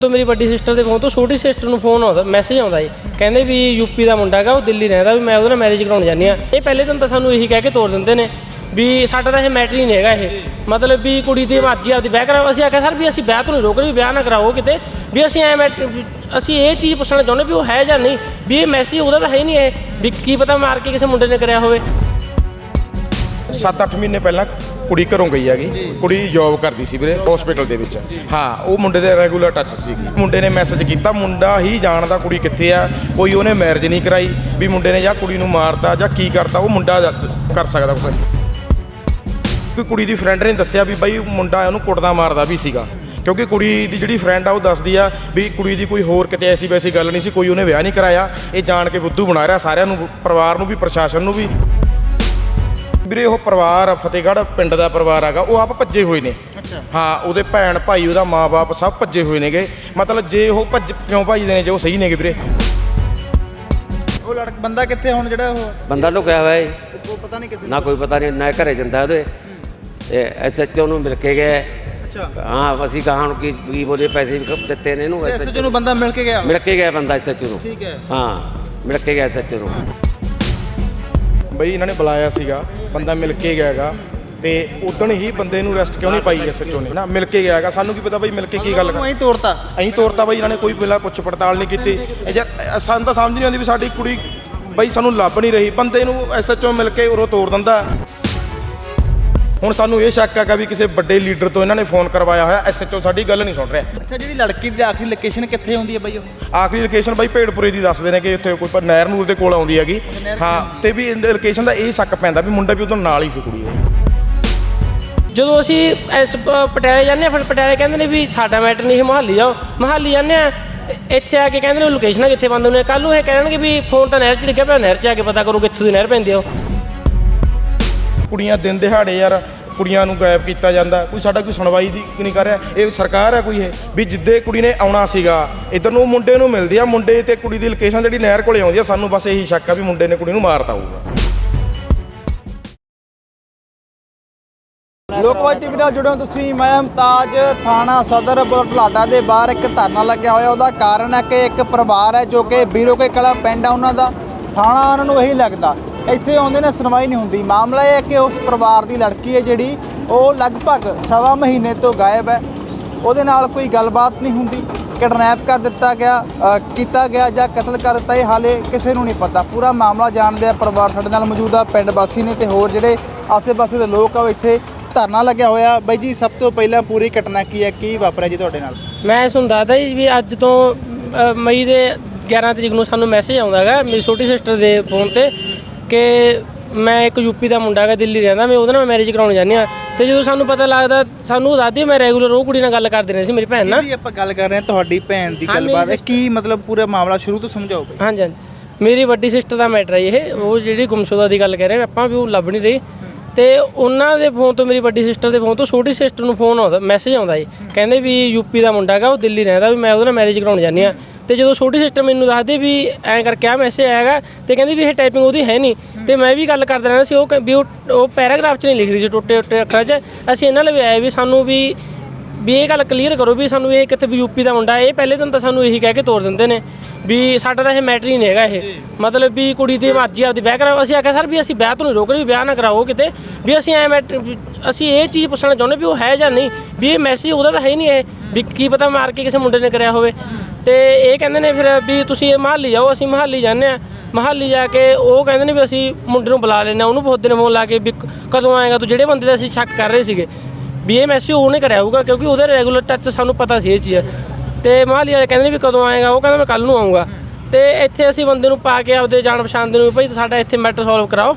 ਤੋਂ ਮੇਰੀ ਵੱਡੀ ਸਿਸਟਰ ਦੇ ਫੋਨ ਤੋਂ, ਛੋਟੀ ਸਿਸਟਰ ਨੂੰ ਫੋਨ ਆਉਂਦਾ ਮੈਸੇਜ ਆਉਂਦਾ ਜੀ। ਕਹਿੰਦੇ ਵੀ ਯੂਪੀ ਦਾ ਮੁੰਡਾ ਹੈਗਾ, ਉਹ ਦਿੱਲੀ ਰਹਿੰਦਾ, ਵੀ ਮੈਂ ਉਹਦੇ ਨਾਲ ਮੈਰਿਜ ਕਰਾਉਣ ਜਾਂਦੀ ਆ ਇਹ ਪਹਿਲੇ ਦਿਨ ਤਾਂ ਸਾਨੂੰ ਇਹੀ ਕਹਿ ਕੇ ਤੋੜ ਦਿੰਦੇ ਨੇ ਵੀ ਸਾਡਾ ਤਾਂ ਇਹ ਮੈਟਰ ਹੀ ਨਹੀਂ ਹੈਗਾ ਇਹ। ਮਤਲਬ ਵੀ ਕੁੜੀ ਦੀ ਮਰਜ਼ੀ ਆਪਦੀ ਵਿਆਹ ਕਰਾਓ। ਅਸੀਂ ਆਖਿਆ, ਸਰ, ਵੀ ਅਸੀਂ ਵਿਆਹ ਤੋਂ ਨਹੀਂ ਰੋਕ ਰਹੇ, ਵੀ ਵਿਆਹ ਨਾ ਕਰਾਓ ਕਿਤੇ। ਵੀ ਅਸੀਂ ਐ ਅਸੀਂ ਇਹ ਚੀਜ਼ ਪੁੱਛਣਾ ਚਾਹੁੰਦੇ ਵੀ ਉਹ ਹੈ ਜਾਂ ਨਹੀਂ। ਵੀ ਇਹ ਮੈਸੇਜ ਉਹਦਾ ਤਾਂ ਹੈ ਹੀ ਨਹੀਂ ਇਹ, ਵੀ ਕੀ ਪਤਾ ਮਾਰ ਕੇ ਕਿਸੇ ਮੁੰਡੇ ਨੇ ਕਰਿਆ ਹੋਵੇ। 7-8 ਮਹੀਨੇ ਪਹਿਲਾਂ ਕੁੜੀ ਘਰੋਂ ਗਈ ਹੈਗੀ। ਕੁੜੀ ਜੌਬ ਕਰਦੀ ਸੀ ਵੀਰੇ ਹਸਪੀਟਲ ਦੇ ਵਿੱਚ। ਹਾਂ ਉਹ ਮੁੰਡੇ ਦੇ ਰੈਗੂਲਰ ਟੱਚ ਸੀਗੀ। ਮੁੰਡੇ ਨੇ ਮੈਸੇਜ ਕੀਤਾ ਮੁੰਡਾ ਹੀ ਜਾਣਦਾ ਕੁੜੀ ਕਿੱਥੇ ਆ ਕੋਈ ਉਹਨੇ ਮੈਰਿਜ ਨਹੀਂ ਕਰਾਈ ਵੀ ਮੁੰਡੇ ਨੇ ਜਾਂ ਕੁੜੀ ਨੂੰ ਮਾਰਤਾ ਜਾਂ ਕੀ ਕਰਤਾ ਉਹ ਮੁੰਡਾ ਕਰ ਸਕਦਾ ਕੁਝ ਕਿ ਕੁੜੀ ਦੀ ਫਰੈਂਡ ਨੇ ਦੱਸਿਆ ਵੀ ਬਾਈ ਮੁੰਡਾ ਉਹਨੂੰ ਕੁੱਟਦਾ ਮਾਰਦਾ ਵੀ ਸੀਗਾ। ਕਿਉਂਕਿ ਕੁੜੀ ਦੀ ਜਿਹੜੀ ਫਰੈਂਡ ਆ ਉਹ ਦੱਸਦੀ ਆ ਵੀ ਕੁੜੀ ਦੀ ਕੋਈ ਹੋਰ ਕਿਤੇ ਐਸੀ ਵੈਸੀ ਗੱਲ ਨਹੀਂ ਸੀ ਕੋਈ ਉਹਨੇ ਵਿਆਹ ਨਹੀਂ ਕਰਾਇਆ। ਇਹ ਜਾਣ ਕੇ ਬੁੱਧੂ ਬਣਾ ਰਿਹਾ ਸਾਰਿਆਂ ਨੂੰ ਪਰਿਵਾਰ ਨੂੰ ਵੀ ਪ੍ਰਸ਼ਾਸਨ ਨੂੰ ਵੀ। ਵੀਰੇ ਉਹ ਪਰਿਵਾਰ ਫਤਿਹਗੜ੍ਹ ਪਿੰਡ ਦਾ ਪਰਿਵਾਰ ਹੈਗਾ ਉਹ ਆਪ ਭੱਜੇ ਹੋਏ ਨੇ। ਹਾਂ ਉਹਦੇ ਭੈਣ ਭਾਈ ਉਹਦਾ ਮਾਪੇ ਸਭ ਭੱਜੇ ਹੋਏ ਨੇਗੇ। ਮਤਲਬ ਜੇ ਉਹ ਭੱਜ ਕਿਉਂ ਭੱਜਦੇ ਨੇ ਜੇ ਉਹ ਸਹੀ ਨੇਗੇ ਵੀਰੇ? ਉਹ ਲੜਕ ਬੰਦਾ ਕਿੱਥੇ ਹੁਣ ਜਿਹੜਾ ਉਹ? ਬੰਦਾ ਲੁਕਿਆ ਹੋਇਆ ਹੈ ਉਹ ਪਤਾ ਨਹੀਂ ਕਿਸੇ ਨਾ ਕੋਈ ਪਤਾ ਨਹੀਂ ਨਾ ਘਰੇ ਜਾਂਦਾ ਉਹਦੇ। ਤੇ ਐਸਐਚਓ ਨੂੰ ਮਿਲ ਕੇ ਗਏ ਅੱਛਾ। ਹਾਂ ਅਸੀਂ ਕਹਾਂ ਨੂੰ ਕੀ ਕੀ ਬੋਲੇ ਪੈਸੇ ਵੀ ਦਿੱਤੇ ਨੇ ਇਹਨੂੰ ਐਸਐਚਓ ਨੂੰ ਬੰਦਾ ਮਿਲ ਕੇ ਗਿਆ? ਮਿਲ ਕੇ ਗਿਆ ਬੰਦਾ ਐਸਐਚਓ ਨੂੰ। ਠੀਕ ਹੈ। ਹਾਂ ਮਿਲ ਕੇ ਗਿਆ ਐਸਐਚਓ ਨੂੰ। ਬਈ ਇਹਨਾਂ ਨੇ ਬੁਲਾਇਆ ਸੀਗਾ ਬੰਦਾ ਮਿਲ ਕੇ ਗਿਆ ਹੈਗਾ ਤੇ ਉਦਣ ਹੀ ਬੰਦੇ ਨੂੰ ਅਰੈਸਟ ਕਿਉਂ ਨਹੀਂ ਪਾਈ ਐਸਐਚਓ ਨੇ? ਨਾ ਮਿਲ ਕੇ ਗਿਆ ਹੈਗਾ ਸਾਨੂੰ ਕੀ ਪਤਾ ਬਈ ਮਿਲ ਕੇ ਕੀ ਗੱਲ ਕਰ ਐਂ ਤੋੜਤਾ ਅਸੀਂ ਤੋਰਤਾ ਬਈ ਇਹਨਾਂ ਨੇ ਕੋਈ ਪਹਿਲਾਂ ਪੁੱਛ ਪੜਤਾਲ ਨਹੀਂ ਕੀਤੀ। ਇਹ ਜੇ ਸਾਨੂੰ ਤਾਂ ਸਮਝ ਨਹੀਂ ਆਉਂਦੀ ਵੀ ਸਾਡੀ ਕੁੜੀ ਬਈ ਸਾਨੂੰ ਲੱਭ ਨਹੀਂ ਰਹੀ। ਬੰਦੇ ਨੂੰ ਐਸਐਚਓ ਮਿਲ ਕੇ ਉਰੋਂ ਤੋੜ ਦਿੰਦਾ। ਹੁਣ ਸਾਨੂੰ ਇਹ ਸ਼ੱਕ ਹੈਗਾ ਵੀ ਕਿਸੇ ਵੱਡੇ ਲੀਡਰ ਤੋਂ ਇਹਨਾਂ ਨੇ ਫੋਨ ਕਰਵਾਇਆ ਹੋਇਆ ਐਸਐਚਓ ਸਾਡੀ ਗੱਲ ਨਹੀਂ ਸੁਣ ਰਿਹਾ। ਅੱਛਾ ਜਿਹੜੀ ਲੜਕੀ ਦੀ ਆਖਰੀ ਲੋਕੇਸ਼ਨ ਕਿੱਥੇ ਹੁੰਦੀ ਹੈ ਬਾਈ ਉਹ? ਆਖਰੀ ਲੋਕੇਸ਼ਨ ਬਾਈ ਭੇੜਪੁਰੇ ਦੀ ਦੱਸਦੇ ਨੇ ਕਿ ਇੱਥੇ ਕੋਈ ਪਰ ਨਹਿਰ ਨੂਰ ਦੇ ਕੋਲ ਆਉਂਦੀ ਹੈਗੀ। ਹਾਂ ਤੇ ਵੀ ਲੋਕੇਸ਼ਨ ਦਾ ਇਹ ਸ਼ੱਕ ਪੈਂਦਾ ਵੀ ਮੁੰਡਾ ਵੀ ਉਦੋਂ ਨਾਲ ਹੀ ਸੀ ਕੁੜੀ ਦੇ ਜਦੋਂ ਅਸੀਂ ਇਸ ਪ- ਪਟਿਆਲੇ ਜਾਂਦੇ ਹਾਂ ਫਿਰ ਪਟਿਆਲੇ ਕਹਿੰਦੇ ਨੇ ਵੀ ਸਾਡਾ ਮੈਟਰ ਨਹੀਂ ਹੈ ਮਹਾਲੀ ਜਾਓ। ਮਹਾਲੀ ਜਾਂਦੇ ਆ ਇੱਥੇ ਆ ਕੇ ਕਹਿੰਦੇ ਨੇ ਲੋਕੇਸ਼ਨਾਂ ਕਿੱਥੇ ਬੰਦ ਹੁੰਦੀਆਂ ਕੱਲ ਨੂੰ ਇਹ ਕਹਿਣਗੇ ਵੀ ਫੋਨ ਤਾਂ ਨਹਿਰ 'ਚ ਲਿਖਿਆ ਪਿਆ ਨਹਿਰ 'ਚ ਆ ਕੇ ਪਤਾ ਕਰੋ ਕਿੱਥੋਂ ਦੀ ਨਹਿਰ ਪੈਂਦੀ ਆ ਉਹ। ਕੁੜੀਆਂ ਦਿਨ ਦਿਹਾੜੇ ਯਾਰ ਕੁੜੀਆਂ ਨੂੰ ਗਾਇਬ ਕੀਤਾ ਜਾਂਦਾ। ਕੋਈ ਸਾਡਾ ਕੋਈ ਸੁਣਵਾਈ ਦੀ ਨਹੀਂ ਕਰ ਰਿਹਾ? ਇਹ ਸਰਕਾਰ ਹੈ ਕੋਈ ਇਹ? ਵੀ ਜਿੱਦੇ ਕੁੜੀ ਨੇ ਆਉਣਾ ਸੀਗਾ, ਇਧਰ ਨੂੰ ਮੁੰਡੇ ਨੂੰ ਮਿਲਦੀ ਆ, ਮੁੰਡੇ ਤੇ ਕੁੜੀ ਦੀ ਲੋਕੇਸ਼ਨ ਜਿਹੜੀ ਨਹਿਰ ਕੋਲੇ ਆਉਂਦੀ ਆ, ਸਾਨੂੰ ਬਸ ਇਹੀ ਸ਼ੱਕ ਆ ਵੀ ਮੁੰਡੇ ਨੇ ਕੁੜੀ ਨੂੰ ਮਾਰਤਾ ਹੋਊਗਾ। ਲੋਕਵਾਦ ਟੀਵੀ ਨਾਲ ਜੁੜੋ ਤੁਸੀਂ, ਮੈਂ ਮੁਮਤਾਜ, ਥਾਣਾ ਸਦਰ ਬੁਢਲਾਡਾ ਦੇ ਬਾਹਰ ਇੱਕ ਧਰਨਾ ਲੱਗਿਆ ਹੋਇਆ। ਉਹਦਾ ਕਾਰਨ ਹੈ ਕਿ ਇੱਕ ਪਰਿਵਾਰ ਹੈ ਜੋ ਕਿ ਬੀਰੋ ਕੇ ਕਲਾ ਪਿੰਡ ਆ ਉਹਨਾਂ ਦਾ। ਥਾਣਾ ਉਹਨਾਂ ਨੂੰ ਇਹੀ ਲੱਗਦਾ। ਇੱਥੇ ਆਉਂਦੇ ਨੇ, ਸੁਣਵਾਈ ਨਹੀਂ ਹੁੰਦੀ। ਮਾਮਲਾ ਇਹ ਹੈ ਕਿ ਉਸ ਪਰਿਵਾਰ ਦੀ ਲੜਕੀ ਹੈ ਜਿਹੜੀ, ਉਹ ਲਗਭਗ ਸਵਾ ਮਹੀਨੇ ਤੋਂ ਗਾਇਬ ਹੈ। ਉਹਦੇ ਨਾਲ ਕੋਈ ਗੱਲਬਾਤ ਨਹੀਂ ਹੁੰਦੀ। ਕਿਡਨੈਪ ਕਰ ਦਿੱਤਾ ਗਿਆ ਕੀਤਾ ਗਿਆ ਜਾਂ ਕਤਲ ਕਰ ਦਿੱਤਾ, ਇਹ ਹਾਲੇ ਕਿਸੇ ਨੂੰ ਨਹੀਂ ਪਤਾ। ਪੂਰਾ ਮਾਮਲਾ ਜਾਣਦੇ ਆ, ਪਰਿਵਾਰ ਸਾਡੇ ਨਾਲ ਮੌਜੂਦ ਆ, ਪਿੰਡ ਵਾਸੀ ਨੇ ਤੇ ਹੋਰ ਜਿਹੜੇ ਆਸੇ-ਪਾਸੇ ਦੇ ਲੋਕ ਆ, ਉਹ ਇੱਥੇ ਧਰਨਾ ਲੱਗਿਆ ਹੋਇਆ। ਬਾਈ ਜੀ, ਸਭ ਤੋਂ ਪਹਿਲਾਂ ਪੂਰੀ ਘਟਨਾ ਕੀ ਹੈ, ਕੀ ਵਾਪਰਿਆ ਜੀ ਤੁਹਾਡੇ ਨਾਲ? ਮੈਂ ਸੁਣਦਾ ਦੱਸਦਾ ਜੀ ਵੀ ਅੱਜ ਤੋਂ ਮਈ ਦੇ 11 ਤਰੀਕ ਨੂੰ ਸਾਨੂੰ ਮੈਸੇਜ ਆਉਂਦਾ ਹੈਗਾ, ਮੇਰੀ ਛੋਟੀ ਸਿਸਟਰ ਦੇ ਫੋਨ ਤੇ। ਕਿ ਮੈਂ ਇੱਕ ਯੂਪੀ ਦਾ ਮੁੰਡਾ ਹੈਗਾ ਦਿੱਲੀ ਰਹਿੰਦਾ ਮੈਂ ਉਹਦੇ ਨਾਲ ਮੈਰਿਜ ਕਰਾਉਣ ਜਾਂਦੀ ਆ ਤੇ ਜਦੋਂ ਸਾਨੂੰ ਪਤਾ ਲੱਗਦਾ ਸਾਨੂੰ ਦੱਸਦੀ ਮੈਂ ਰੈਗੂਲਰ ਉਹ ਕੁੜੀ ਨਾਲ ਗੱਲ ਕਰਦੇ ਰਹੇ ਸੀ ਮੇਰੀ ਭੈਣ ਨਾਲ। ਜਿਹੜੀ ਆਪਾਂ ਗੱਲ ਕਰ ਰਹੇ ਹਾਂ ਤੁਹਾਡੀ ਭੈਣ ਦੀ ਗੱਲਬਾਤ ਹੈ ਕੀ ਮਤਲਬ ਪੂਰਾ ਮਾਮਲਾ ਸ਼ੁਰੂ ਤੋਂ ਸਮਝਾਓ ਬਾਈ? ਹਾਂਜੀ ਹਾਂਜੀ। ਮੇਰੀ ਵੱਡੀ ਸਿਸਟਰ ਦਾ ਮੈਟਰ ਹੈ ਇਹ ਉਹ ਜਿਹੜੀ ਗੁੰਮਸ਼ੁਦਾ ਦੀ ਗੱਲ ਕਰ ਰਹੇ ਆਪਾਂ ਵੀ ਉਹ ਲੱਭ ਨਹੀਂ ਰਹੀ। ਤੇ ਉਹਨਾਂ ਦੇ ਫੋਨ ਤੋਂ ਮੇਰੀ ਵੱਡੀ ਸਿਸਟਰ ਦੇ ਫੋਨ ਤੋਂ ਛੋਟੀ ਸਿਸਟਰ ਨੂੰ ਫੋਨ ਆਉਂਦਾ ਮੈਸੇਜ ਆਉਂਦਾ ਜੀ ਕਹਿੰਦੇ ਵੀ ਯੂਪੀ ਦਾ ਮੁੰਡਾ ਹੈਗਾ ਉਹ ਦਿੱਲੀ ਰਹਿੰਦਾ ਵੀ ਮੈਂ ਉਹਦੇ ਨਾਲ ਮੈਰਿਜ ਕਰਾਉਣ ਜਾਂਦੀ ਆ ਤੇ ਜਦੋਂ ਛੋਟੀ ਸਿਸਟਰ ਮੈਨੂੰ ਦੱਸਦੇ ਵੀ ਐਂ ਕਰਕੇ ਆ ਮੈਸੇਜ ਆਏਗਾ ਤੇ ਕਹਿੰਦੀ ਵੀ ਇਹ ਟਾਈਪਿੰਗ ਉਹਦੀ ਹੈ ਨਹੀਂ। ਤੇ ਮੈਂ ਵੀ ਗੱਲ ਕਰਦਾ ਰਹਿੰਦਾ ਸੀ, ਉਹ ਕਹਿ- ਵੀ ਉਹ- ਪੈਰਾਗ੍ਰਾਫ 'ਚ ਨਹੀਂ ਲਿਖਦੀ ਸੀ ਟੁੱਟੇ ਟੁੱਟੇ ਅੱਖਰਾਂ 'ਚ। ਅਸੀਂ ਇਹਨਾਂ ਲਈ ਵੀ ਆਏ ਵੀ ਸਾਨੂੰ ਵੀ ਵੀ ਇਹ ਗੱਲ ਕਲੀਅਰ ਕਰੋ ਵੀ ਸਾਨੂੰ ਇਹ ਕਿੱਥੇ ਵੀ ਯੂਪੀ ਦਾ ਮੁੰਡਾ ਇਹ ਪਹਿਲੇ ਦਿਨ ਤਾਂ ਸਾਨੂੰ ਇਹੀ ਕਹਿ ਕੇ ਤੋੜ ਦਿੰਦੇ ਨੇ ਵੀ ਸਾਡਾ ਤਾਂ ਇਹ ਮੈਟਰ ਹੀ ਨਹੀਂ ਹੈਗਾ ਇਹ। ਮਤਲਬ ਵੀ ਕੁੜੀ ਦੀ ਮਰਜ਼ੀ ਆਪਦੀ ਵਿਆਹ ਕਰਾਓ। ਅਸੀਂ ਆਖਿਆ ਸਰ ਵੀ ਅਸੀਂ ਵਿਆਹ ਤੋਂ ਨਹੀਂ ਰੋਕ ਰਹੇ ਵੀ ਵਿਆਹ ਨਾ ਕਰਾਓ ਕਿਤੇ। ਵੀ ਅਸੀਂ ਐ ਮੈਟਰ ਅਸੀਂ ਇਹ ਚੀਜ਼ ਪੁੱਛਣਾ ਚਾਹੁੰਦੇ ਵੀ ਉਹ ਹੈ ਜਾਂ ਨਹੀਂ। ਵੀ ਇਹ ਮੈਸੇਜ ਉਹਦਾ ਤਾਂ ਹੈ ਹੀ ਨਹੀਂ ਇਹ ਵੀ ਕੀ ਪਤਾ ਮਾਰ ਕੇ ਕਿਸੇ ਮੁੰਡੇ ਨੇ ਕਰਿਆ ਹੋਵੇ। ਤੇ ਇਹ ਕਹਿੰਦੇ ਨੇ ਫਿਰ ਵੀ ਤੁਸੀਂ ਇਹ ਮਹਾਲੀ ਜਾਓ ਅਸੀਂ ਮਹਾਲੀ ਜਾਂਦੇ ਆ ਮਹਾਲੀ ਜਾ ਕੇ ਉਹ ਕਹਿੰਦੇ ਨੇ ਵੀ ਅਸੀਂ ਮੁੰਡੇ ਨੂੰ ਬੁਲਾ ਲੈਣਾ ਉਹਨੂੰ ਬਹੁਤ ਦਿਨ ਫੋਨ ਲਾ ਕੇ ਵੀ ਕਦੋਂ ਆਏਗਾ ਤੂੰ? ਜਿਹੜੇ ਬੰਦੇ ਦਾ ਅਸੀਂ ਸ਼ੱਕ ਕਰ ਰਹੇ ਸੀਗੇ। ਮੈਸੇਜ ਉਹਨੇ ਕਰਿਆ ਹੋਊਗਾ ਕਿਉਂਕਿ ਉਹਦੇ ਰੈਗੂਲਰ ਟੱਚ ਸਾਨੂੰ ਪਤਾ ਸੀ ਇਹ ਚੀਜ਼। ਤੇ ਵਾਲੇ ਕਹਿੰਦੇ ਵੀ ਕਦੋਂ ਆਏਗਾ ਉਹ ਕਹਿੰਦਾ ਮੈਂ ਕੱਲ ਨੂੰ ਆਉਂਗਾ ਤੇ ਇੱਥੇ ਅਸੀਂ ਬੰਦੇ ਨੂੰ ਪਾ ਕੇ ਆਪਦੇ ਜਾਣ ਪਛਾਣ ਦੇ ਨੂੰ ਭਾਈ ਸਾਡਾ ਇੱਥੇ ਮੈਟਰ ਸੋਲਵ ਕਰਾਓ।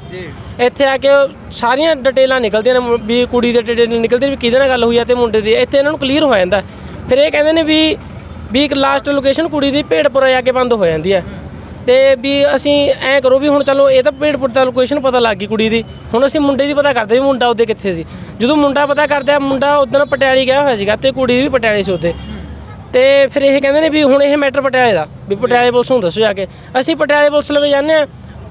ਇੱਥੇ ਆ ਕੇ ਸਾਰੀਆਂ ਡਿਟੇਲਾਂ ਨਿਕਲਦੀਆਂ ਨੇ ਵੀ ਕੁੜੀ ਦੇ ਡਿਟੇਲ ਨਿਕਲਦੀ ਵੀ ਕਿਹਦੇ ਨਾਲ ਗੱਲ ਹੋਈ ਆ ਤੇ ਮੁੰਡੇ ਦੀ। ਇੱਥੇ ਇਹਨਾਂ ਨੂੰ ਕਲੀਅਰ ਹੋ ਜਾਂਦਾ। ਫਿਰ ਇਹ ਕਹਿੰਦੇ ਨੇ ਵੀ ਵੀ ਇੱਕ ਲਾਸਟ ਲੋਕੇਸ਼ਨ ਕੁੜੀ ਦੀ ਭੇੜਪੁਰਾ ਜਾ ਕੇ ਬੰਦ ਹੋ ਜਾਂਦੀ ਹੈ ਤੇ ਵੀ ਅਸੀਂ ਐਂ ਕਰੋ ਵੀ ਹੁਣ ਚਲੋ ਇਹ ਤਾਂ ਭੇੜਪੁਰ ਦਾ ਲੋਕੇਸ਼ਨ ਪਤਾ ਲੱਗ ਗਈ ਕੁੜੀ ਦੀ। ਹੁਣ ਅਸੀਂ ਮੁੰਡੇ ਦੀ ਪਤਾ ਕਰਦੇ ਵੀ ਮੁੰਡਾ ਉਹਦੇ ਕਿੱਥੇ ਸੀ। ਜਦੋਂ ਮੁੰਡਾ ਪਤਾ ਕਰਦੇ ਆ ਮੁੰਡਾ ਉਦੋਂ ਪਟਿਆਲੇ ਗਿਆ ਹੋਇਆ ਸੀਗਾ ਤੇ ਕੁੜੀ ਵੀ ਪਟਿਆਲੇ ਸੀ ਉੱਥੇ। ਤੇ ਫਿਰ ਇਹ ਕਹਿੰਦੇ ਨੇ ਵੀ ਹੁਣ ਇਹ ਮੈਟਰ ਪਟਿਆਲੇ ਦਾ, ਵੀ ਪਟਿਆਲੇ ਪੁਲਿਸ ਨੂੰ ਦੱਸੋ ਜਾ ਕੇ। ਅਸੀਂ ਪਟਿਆਲੇ ਪੁਲਿਸ ਲਵੇ ਜਾਂਦੇ ਆ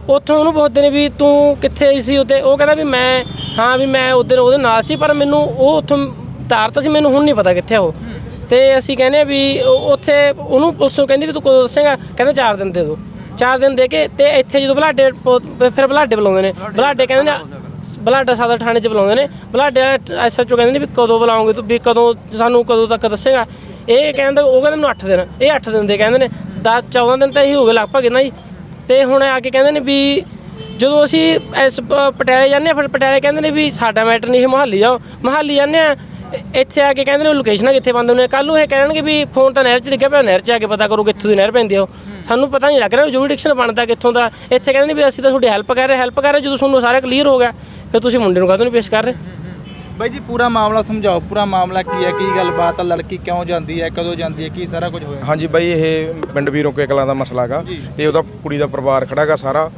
ਉੱਥੋਂ ਉਹਨੂੰ ਪੁੱਛਦੇ ਨੇ ਵੀ ਤੂੰ ਕਿੱਥੇ ਸੀ ਉੱਥੇ? ਉਹ ਕਹਿੰਦਾ ਵੀ ਮੈਂ, ਹਾਂ ਵੀ ਮੈਂ ਉਧਰ ਉਹਦੇ ਨਾਲ ਸੀ, ਪਰ ਮੈਨੂੰ ਉਹ ਉੱਥੋਂ ਤਾਰਤਾ ਸੀ, ਮੈਨੂੰ ਹੁਣ ਨਹੀਂ ਪਤਾ ਕਿੱਥੇ ਉਹ। ਤੇ ਅਸੀਂ ਕਹਿੰਦੇ ਆ ਵੀ ਉੱਥੇ ਉਹਨੂੰ ਪੁਲਿਸ ਨੂੰ ਕਹਿੰਦੀ ਵੀ ਤੂੰ ਕਦੋਂ ਦੱਸੇਗਾ? ਕਹਿੰਦੇ 4 ਦਿਨ ਦੇ ਦੋ 4 ਦਿਨ ਦੇ ਕੇ ਤੇ ਇੱਥੇ ਜਦੋਂ ਬਲਾਡੇ ਪ- ਫਿਰ ਬਲਾਡੇ ਬੁਲਾਉਂਦੇ ਨੇ। ਬਲਾਡੇ ਕਹਿੰਦੇ ਨੇ ਬਲਾਡਾ ਸਦਰ ਥਾਣੇ ਚ ਬੁਲਾਉਂਦੇ ਨੇ। ਬਲਾਡੇ ਐਸਐਚਓ ਕਹਿੰਦੇ ਨੇ ਵੀ ਕਦੋਂ ਬੁਲਾਉਂਗੇ ਤੂੰ? ਵੀ ਕਦੋਂ ਸਾਨੂੰ ਕਦੋਂ ਤੱਕ ਦੱਸੇਗਾ? ਇਹ ਕਹਿੰਦਾ ਉਹ ਕਹਿੰਦੇ ਮੈਨੂੰ 8 ਦਿਨ। ਇਹ 8 ਦਿਨ ਦੇ ਕਹਿੰਦੇ ਨੇ। 10 14 ਦਿਨ ਤਾਂ ਇਹੀ ਹੋ ਗਏ ਲਗਭਗ ਨਾ ਜੀ ਤੇ ਹੁਣ ਆ ਕੇ ਕਹਿੰਦੇ ਨੇ ਵੀ ਜਦੋਂ ਅਸੀਂ ਇਸ ਪ- ਪਟਿਆਲੇ ਜਾਂਦੇ ਹਾਂ ਫਿਰ ਪਟਿਆਲੇ ਕਹਿੰਦੇ ਨੇ ਵੀ ਸਾਡਾ ਮੈਟਰ ਨਹੀਂ ਇਹ ਮਹਾਲੀ ਜਾਓ। ਮਹਾਲੀ ਜਾਂਦੇ ਆ ਇੱਥੇ ਆ ਕੇ ਕਹਿੰਦੇ ਨੇ ਲੋਕੇਸ਼ਨਾਂ ਕਿੱਥੇ ਬੰਦ ਹੁੰਦੀਆਂ ਕੱਲ ਨੂੰ ਇਹ ਕਹਿਣਗੇ ਵੀ ਫੋਨ ਤਾਂ ਨਹਿਰ 'ਚ ਡਿੱਗਿਆ ਪਿਆ ਨਹਿਰ 'ਚ ਆ ਕੇ ਪਤਾ ਕਰੋ ਕਿੱਥੋਂ ਦੀ ਨਹਿਰ ਪੈਂਦੀ ਆ ਉਹ। ਸਾਨੂੰ ਪਤਾ ਨਹੀਂ ਲੱਗ ਰਿਹਾ ਜੁਰੀਡਿਕਸ਼ਨ ਬਣਦਾ ਕਿੱਥੋਂ ਦਾ। ਇੱਥੇ ਕਹਿੰਦੇ ਨੇ ਵੀ ਅਸੀਂ ਤਾਂ ਤੁਹਾਡੀ ਹੈਲਪ ਕਰ ਰਹੇ ਹੈਲਪ ਕਰ ਰਹੇ ਜਦੋਂ ਤੁਹਾਨੂੰ ਸਾਰਾ ਕਲੀਅਰ ਹੋ ਗਿਆ ਫਿਰ ਤੁਸੀਂ ਮੁੰਡੇ ਨੂੰ ਕਾਹਤੋਂ ਨਹੀਂ ਪੇਸ਼ ਕਰ ਰਹੇ? ਬਾਈ ਜੀ ਪੂਰਾ ਮਾਮਲਾ ਸਮਝਾਓ ਪੂਰਾ ਮਾਮਲਾ ਕੀ ਹੈ ਕੀ ਗੱਲਬਾਤ ਆ ਲੜਕੀ ਕਿਉਂ ਜਾਂਦੀ ਹੈ ਕਦੋਂ ਜਾਂਦੀ ਹੈ ਕੀ ਸਾਰਾ ਕੁਝ ਹੋਇਆ? ਹਾਂਜੀ ਬਾਈ ਇਹ ਪਿੰਡ ਵੀਰੋਂ ਕੇ ਕਲਾਂ ਦਾ ਮਸਲਾ ਗਾ ਤੇ ਉਹਦਾ ਕੁੜੀ ਦਾ ਪਰਿਵਾਰ ਖੜਾਗਾ ਸਾਰਾ।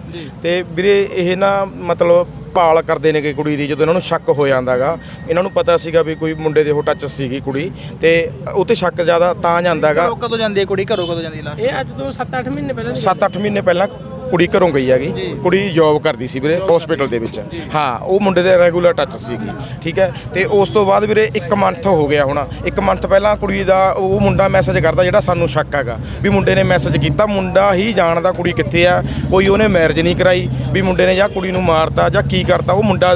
ਤੇ ਵੀਰੇ ਇਹ ਨਾ ਮਤਲਬ ਭਾਲ ਕਰਦੇ ਨੇਗੇ ਕੁੜੀ ਦੀ ਜਦੋਂ ਇਹਨਾਂ ਨੂੰ ਸ਼ੱਕ ਹੋ ਜਾਂਦਾਗਾ ਇਹਨਾਂ ਨੂੰ ਪਤਾ ਸੀਗਾ ਵੀ ਕੋਈ ਮੁੰਡੇ ਦੇ ਉਹ ਟੱਚ ਸੀਗੀ ਕੁੜੀ ਤੇ ਉਹ ਤੇ ਸ਼ੱਕ ਜ਼ਿਆਦਾ ਤਾਂ ਜਾਂਦਾਗਾ ਘਰੋਂ ਕਦੋਂ ਜਾਂਦੀ ਹੈ ਕੁੜੀ? ਘਰੋਂ ਕਦੋਂ ਜਾਂਦੀ ਹੈ ਇਹ ਅੱਜ ਤੋਂ 7-8 ਮਹੀਨੇ ਪਹਿਲਾਂ ਦੀ 7-8 ਮਹੀਨੇ ਪਹਿਲਾਂ ਕੁੜੀ ਘਰੋਂ ਗਈ ਹੈਗੀ। ਕੁੜੀ ਜੌਬ ਕਰਦੀ ਸੀ ਵੀਰੇ ਹਸਪੀਟਲ ਦੇ ਵਿੱਚ। ਹਾਂ ਉਹ ਮੁੰਡੇ ਦੇ ਰੈਗੂਲਰ ਟੱਚ ਸੀਗੀ ਠੀਕ ਹੈ? ਤੇ ਉਸ ਤੋਂ ਬਾਅਦ ਵੀਰੇ 1 ਮੰਥ ਹੋ ਗਿਆ ਹੁਣ। 1 ਮੰਥ ਪਹਿਲਾਂ ਕੁੜੀ ਦਾ ਉਹ ਮੁੰਡਾ ਮੈਸੇਜ ਕਰਦਾ ਜਿਹੜਾ ਸਾਨੂੰ ਸ਼ੱਕ ਹੈਗਾ ਵੀ ਮੁੰਡੇ ਨੇ ਮੈਸੇਜ ਕੀਤਾ ਮੁੰਡਾ ਹੀ ਜਾਣਦਾ ਕੁੜੀ ਕਿੱਥੇ ਆ ਕੋਈ ਉਹਨੇ ਮੈਰਿਜ ਨਹੀਂ ਕਰਾਈ ਵੀ ਮੁੰਡੇ ਨੇ ਜਾਂ ਕੁੜੀ ਨੂੰ ਮਾਰਤਾ ਜਾਂ ਕੀ ਕਰਤਾ ਉਹ ਮੁੰਡਾ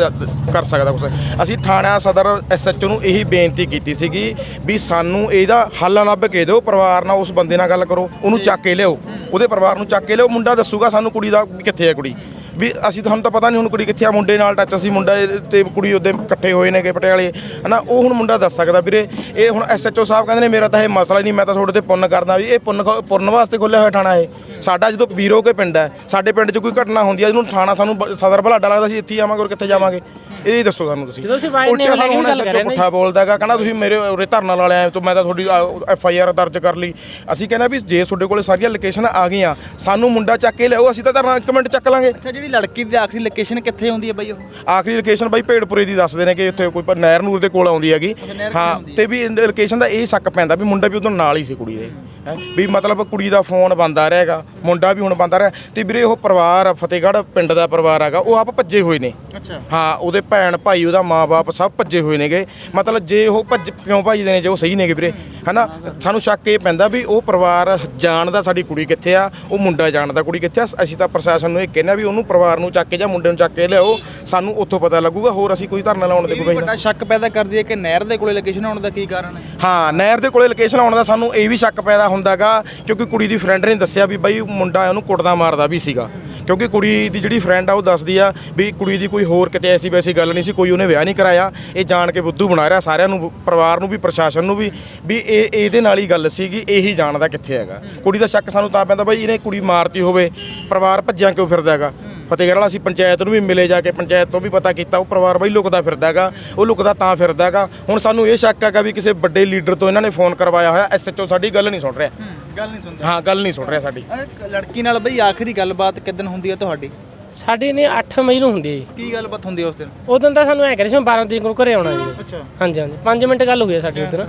ਕਰ ਸਕਦਾ ਕੁਛ। ਅਸੀਂ ਥਾਣਾ ਸਦਰ ਐਸਐਚਓ ਨੂੰ ਇਹੀ ਬੇਨਤੀ ਕੀਤੀ ਸੀਗੀ ਵੀ ਸਾਨੂੰ ਇਹਦਾ ਹੱਲ ਲੱਭ ਕੇ ਦਿਓ ਪਰਿਵਾਰ ਨਾਲ ਉਸ ਬੰਦੇ ਨਾਲ ਗੱਲ ਕਰੋ ਉਹਨੂੰ ਚੱਕ ਕੇ ਲਿਆਓ। ਉਹਦੇ ਪਰਿਵਾਰ ਨੂੰ ਚੱਕ ਕੇ ਲਿਆਓ ਮੁੰਡਾ ਦੱਸੂਗਾ ਸਾਨੂੰ ਕੁੜੀ ਦਾ ਵੀ ਕਿੱਥੇ ਹੈ ਕੁੜੀ? ਵੀ ਅਸੀਂ ਤੁਹਾਨੂੰ ਤਾਂ ਪਤਾ ਨਹੀਂ ਹੁਣ ਕੁੜੀ ਕਿੱਥੇ ਆ ਮੁੰਡੇ ਨਾਲ ਟੱਚ ਸੀ ਮੁੰਡਾ ਤੇ ਕੁੜੀ ਉਹਦੇ ਇਕੱਠੇ ਹੋਏ ਨੇਗੇ ਪਟਿਆਲੇ। ਹਨਾ ਉਹ ਹੁਣ ਮੁੰਡਾ ਦੱਸ ਸਕਦਾ ਵੀਰੇ। ਇਹ ਹੁਣ ਐਸਐਚਓ ਸਾਹਿਬ ਕਹਿੰਦੇ ਨੇ ਮੇਰਾ ਤਾਂ ਇਹ ਮਸਲਾ ਹੀ ਨਹੀਂ ਮੈਂ ਤਾਂ ਤੁਹਾਡੇ ਤੇ ਪੁੰਨ ਕਰਦਾ ਵੀ ਇਹ ਪੁੰਨ ਪੁੰਨ ਵਾਸਤੇ ਖੋਲਿਆ ਹੋਇਆ ਥਾਣਾ ਇਹ। ਸਾਡਾ ਜਦੋਂ ਵੀਰੋ ਕੇ ਪਿੰਡ ਹੈ ਸਾਡੇ ਪਿੰਡ 'ਚ ਕੋਈ ਘਟਨਾ ਹੁੰਦੀ ਹੈ ਇਹਨੂੰ ਥਾਣਾ ਸਾਨੂੰ ਸਦਰ ਭਲਾਡਾ ਲੱਗਦਾ ਸੀ ਇੱਥੇ ਹੀ ਆਵਾਂਗੇ ਔਰ ਕਿੱਥੇ ਜਾਵਾਂਗੇ। ਇਹ ਦੱਸੋ ਸਾਨੂੰ ਤੁਸੀਂ। ਅਸੀਂ ਉਲਟਾ ਸਾਨੂੰ ਰਹੇ ਨੇ ਪੁੱਠਾ ਬੋਲਦਾਗਾ ਕਹਿੰਦਾ ਤੁਸੀਂ ਮੇਰੇ ਉਰੇ ਧਰਨਾ ਲਾ ਲਿਆ ਤੋਂ ਮੈਂ ਤਾਂ ਤੁਹਾਡੀ ਐਫ ਆਈ ਆਰ ਦਰਜ ਕਰ ਲਈ। ਅਸੀਂ ਕਹਿੰਦਾ ਵੀ ਜੇ ਤੁਹਾਡੇ ਕੋਲੇ ਸਾਰੀਆਂ ਲੋਕੇਸ਼ਨ ਆ ਗਈਆਂ ਸਾਨੂੰ ਮੁੰਡਾ ਚੱਕ ਕੇ ਲਿਆਓ ਅਸੀਂ ਤਾਂ ਧਰਨਾ ਇੱਕ ਮਿੰਟ ਚੱਕ ਲਾਂਗੇ। ਜਿਹੜੀ ਲੜਕੀ ਦੀ ਆਖਰੀ ਲੋਕੇਸ਼ਨ ਕਿੱਥੇ ਹੁੰਦੀ ਹੈ ਬਾਈ ਉਹ? ਆਖਰੀ ਲੋਕੇਸ਼ਨ ਬਾਈ ਭੇੜਪੁਰੇ ਦੀ ਦੱਸਦੇ ਨੇ ਕਿ ਉੱਥੇ ਕੋਈ ਨਹਿਰ ਨੂਰ ਦੇ ਕੋਲ ਆਉਂਦੀ ਹੈਗੀ। ਹਾਂ ਤੇ ਵੀ ਲੋਕੇਸ਼ਨ ਦਾ ਇਹ ਸ਼ੱਕ ਪੈਂਦਾ ਵੀ ਮੁੰਡਾ ਵੀ ਉਦੋਂ ਨਾਲ ਹੀ ਸੀ ਕੁੜੀ ਦੇ। ਹੈਂ? ਵੀ ਮਤਲਬ ਕੁੜੀ ਦਾ ਫੋਨ ਬੰਦ ਆ ਰਿਹਾ ਹੈਗਾ ਮੁੰਡਾ ਵੀ ਹੁਣ ਬੰਦ ਆ ਰਿਹਾ ਤੇ ਵੀਰੇ ਉਹ ਪਰਿਵਾਰ ਫਤਿਹਗੜ੍ਹ ਪਿੰਡ ਦਾ ਪਰਿਵਾਰ ਹੈਗਾ ਉਹ ਆਪ ਭੱਜੇ ਹੋਏ ਨੇ। ਅੱਛਾ। ਹਾਂ ਉਹਦੇ ਭੈਣ ਭਾਈ ਉਹਦਾ ਮਾਪੇ ਸਭ ਭੱਜੇ ਹੋਏ ਨੇਗੇ। ਮਤਲਬ ਜੇ ਉਹ ਭੱਜ ਕਿਉਂ ਭੱਜਦੇ ਨੇ ਜੇ ਉਹ ਸਹੀ ਨੇਗੇ ਵੀਰੇ? ਹਨਾ? ਸਾਨੂੰ ਸ਼ੱਕ ਇਹ ਪੈਂਦਾ ਵੀ ਉਹ ਪਰਿਵਾਰ ਜਾਣਦਾ ਸਾਡੀ ਕੁੜੀ ਕਿੱਥੇ ਆ ਉਹ ਮੁੰਡਾ ਜਾਣਦਾ ਕੁੜੀ ਕਿੱਥੇ ਆ? ਅਸੀਂ ਤਾਂ ਪ੍ਰਸ਼ਾਸਨ ਨੂੰ ਇਹ ਕਹਿੰਦੇ ਆ ਵੀ ਉਹਨੂੰ ਪਰਿਵਾਰ ਨੂੰ ਚੱਕ ਕੇ ਜਾਂ ਮੁੰਡੇ ਨੂੰ ਚੱਕ ਕੇ ਲਿਆਓ ਸਾਨੂੰ ਉੱਥੋਂ ਪਤਾ ਲੱਗੂਗਾ ਹੋਰ ਅਸੀਂ ਕੋਈ ਧਰਨਾ ਲਾਉਣ ਦੇ ਇਹ ਵੀ ਕੋਈ ਵੱਡਾ ਸ਼ੱਕ ਪੈਦਾ ਕਰਦੀ ਹੈ ਕਿ ਨਹਿਰ ਦੇ ਕੋਲੇ ਲੋਕੇਸ਼ਨ ਆਉਣ ਦਾ ਕੀ ਕਾਰਨ ਹੈ? ਹਾਂ ਨਹਿਰ ਦੇ ਕੋਲੇ ਲੋਕੇਸ਼ਨ ਆਉਣ ਦਾ ਸਾਨੂੰ ਇਹ ਵੀ ਸ਼ੱਕ ਪੈਦਾ ਹੁੰਦਾਗਾ, ਕਿਉਂਕਿ ਕੁੜੀ ਦੀ ਫਰੈਂਡ ਨੇ ਦੱਸਿਆ ਵੀ ਬਾਈ ਮੁੰਡਾ ਉਹਨੂੰ ਕੁੱਟਦਾ ਮਾਰਦਾ ਵੀ ਸੀਗਾ। ਕਿਉਂਕਿ ਕੁੜੀ ਦੀ ਜਿਹੜੀ ਫਰੈਂਡ ਆ ਉਹ ਦੱਸਦੀ ਆ ਵੀ ਕੁੜੀ ਦੀ ਕੋਈ ਹੋਰ ਕਿਤੇ ਐਸੀ ਵੈਸੀ ਗੱਲ ਨਹੀਂ ਸੀ, ਕੋਈ ਉਹਨੇ ਵਿਆਹ ਨਹੀਂ ਕਰਾਇਆ। ਇਹ ਜਾਣ ਕੇ ਬੁੱਧੂ ਬਣਾ ਰਿਹਾ ਸਾਰਿਆਂ ਨੂੰ, ਪਰਿਵਾਰ ਨੂੰ ਵੀ, ਪ੍ਰਸ਼ਾਸਨ ਨੂੰ ਵੀ ਵੀ ਇਹ, ਇਹਦੇ ਨਾਲ ਹੀ ਗੱਲ ਸੀਗੀ, ਇਹੀ ਜਾਣਦਾ ਕਿੱਥੇ ਹੈਗਾ। ਕੁੜੀ ਦਾ ਸ਼ੱਕ ਸਾਨੂੰ ਤਾਂ ਪੈਂਦਾ ਬਾਈ ਇਹਨੇ ਕੁੜੀ ਮਾਰਤੀ ਹੋਵੇ, ਪਰਿਵਾਰ ਭੱਜਿਆ ਕਿਉਂ ਫਿਰਦਾ ਹੈਗਾ? ਫਤਿਹਗੜ੍ਹ ਵਾਲਾ ਅਸੀਂ ਪੰਚਾਇਤ ਨੂੰ ਵੀ ਮਿਲੇ ਜਾ ਕੇ ਪੰਚਾਇਤ ਤੋਂ ਵੀ ਪਤਾ ਕੀਤਾ ਉਹ ਪਰਿਵਾਰ ਬਈ ਲੁਕਦਾ ਫਿਰਦਾ ਹੈਗਾ ਉਹ ਲੁਕਦਾ ਤਾਂ ਫਿਰਦਾ ਹੈਗਾ। ਹੁਣ ਸਾਨੂੰ ਇਹ ਸ਼ੱਕ ਹੈਗਾ ਵੀ ਕਿਸੇ ਵੱਡੇ ਲੀਡਰ ਤੋਂ ਇਹਨਾਂ ਨੇ ਫੋਨ ਕਰਵਾਇਆ ਹੋਇਆ ਐਸਐਚਓ ਸਾਡੀ ਗੱਲ ਨਹੀਂ ਸੁਣ ਰਿਹਾ। ਗੱਲ ਨਹੀਂ ਸੁਣਦਾ। ਹਾਂ ਗੱਲ ਨਹੀਂ ਸੁਣ ਰਿਹਾ ਸਾਡੀ। ਲੜਕੀ ਨਾਲ ਬਈ ਆਖਰੀ ਗੱਲਬਾਤ ਕਿਦਨ ਹੁੰਦੀ ਹੈ ਤੁਹਾਡੀ? ਸਾਡੀ ਨੇ 8 ਮਈ ਨੂੰ ਹੁੰਦੀ ਹੈ ਜੀ। ਕੀ ਗੱਲਬਾਤ ਹੁੰਦੀ ਹੈ ਉਸ ਦਿਨ? ਉਹ ਦਿਨ ਤਾਂ ਸਾਨੂੰ ਐ ਕਰੇ ਸੀ ਮੈਂ 12 ਤਰੀਕ ਨੂੰ ਘਰੇ ਆਉਣਾ ਜੀ। ਅੱਛਾ। ਹਾਂਜੀ ਹਾਂਜੀ। 5 ਮਿੰਟ ਗੱਲ ਹੋਈ ਹੈ ਸਾਡੀ ਉਧਰ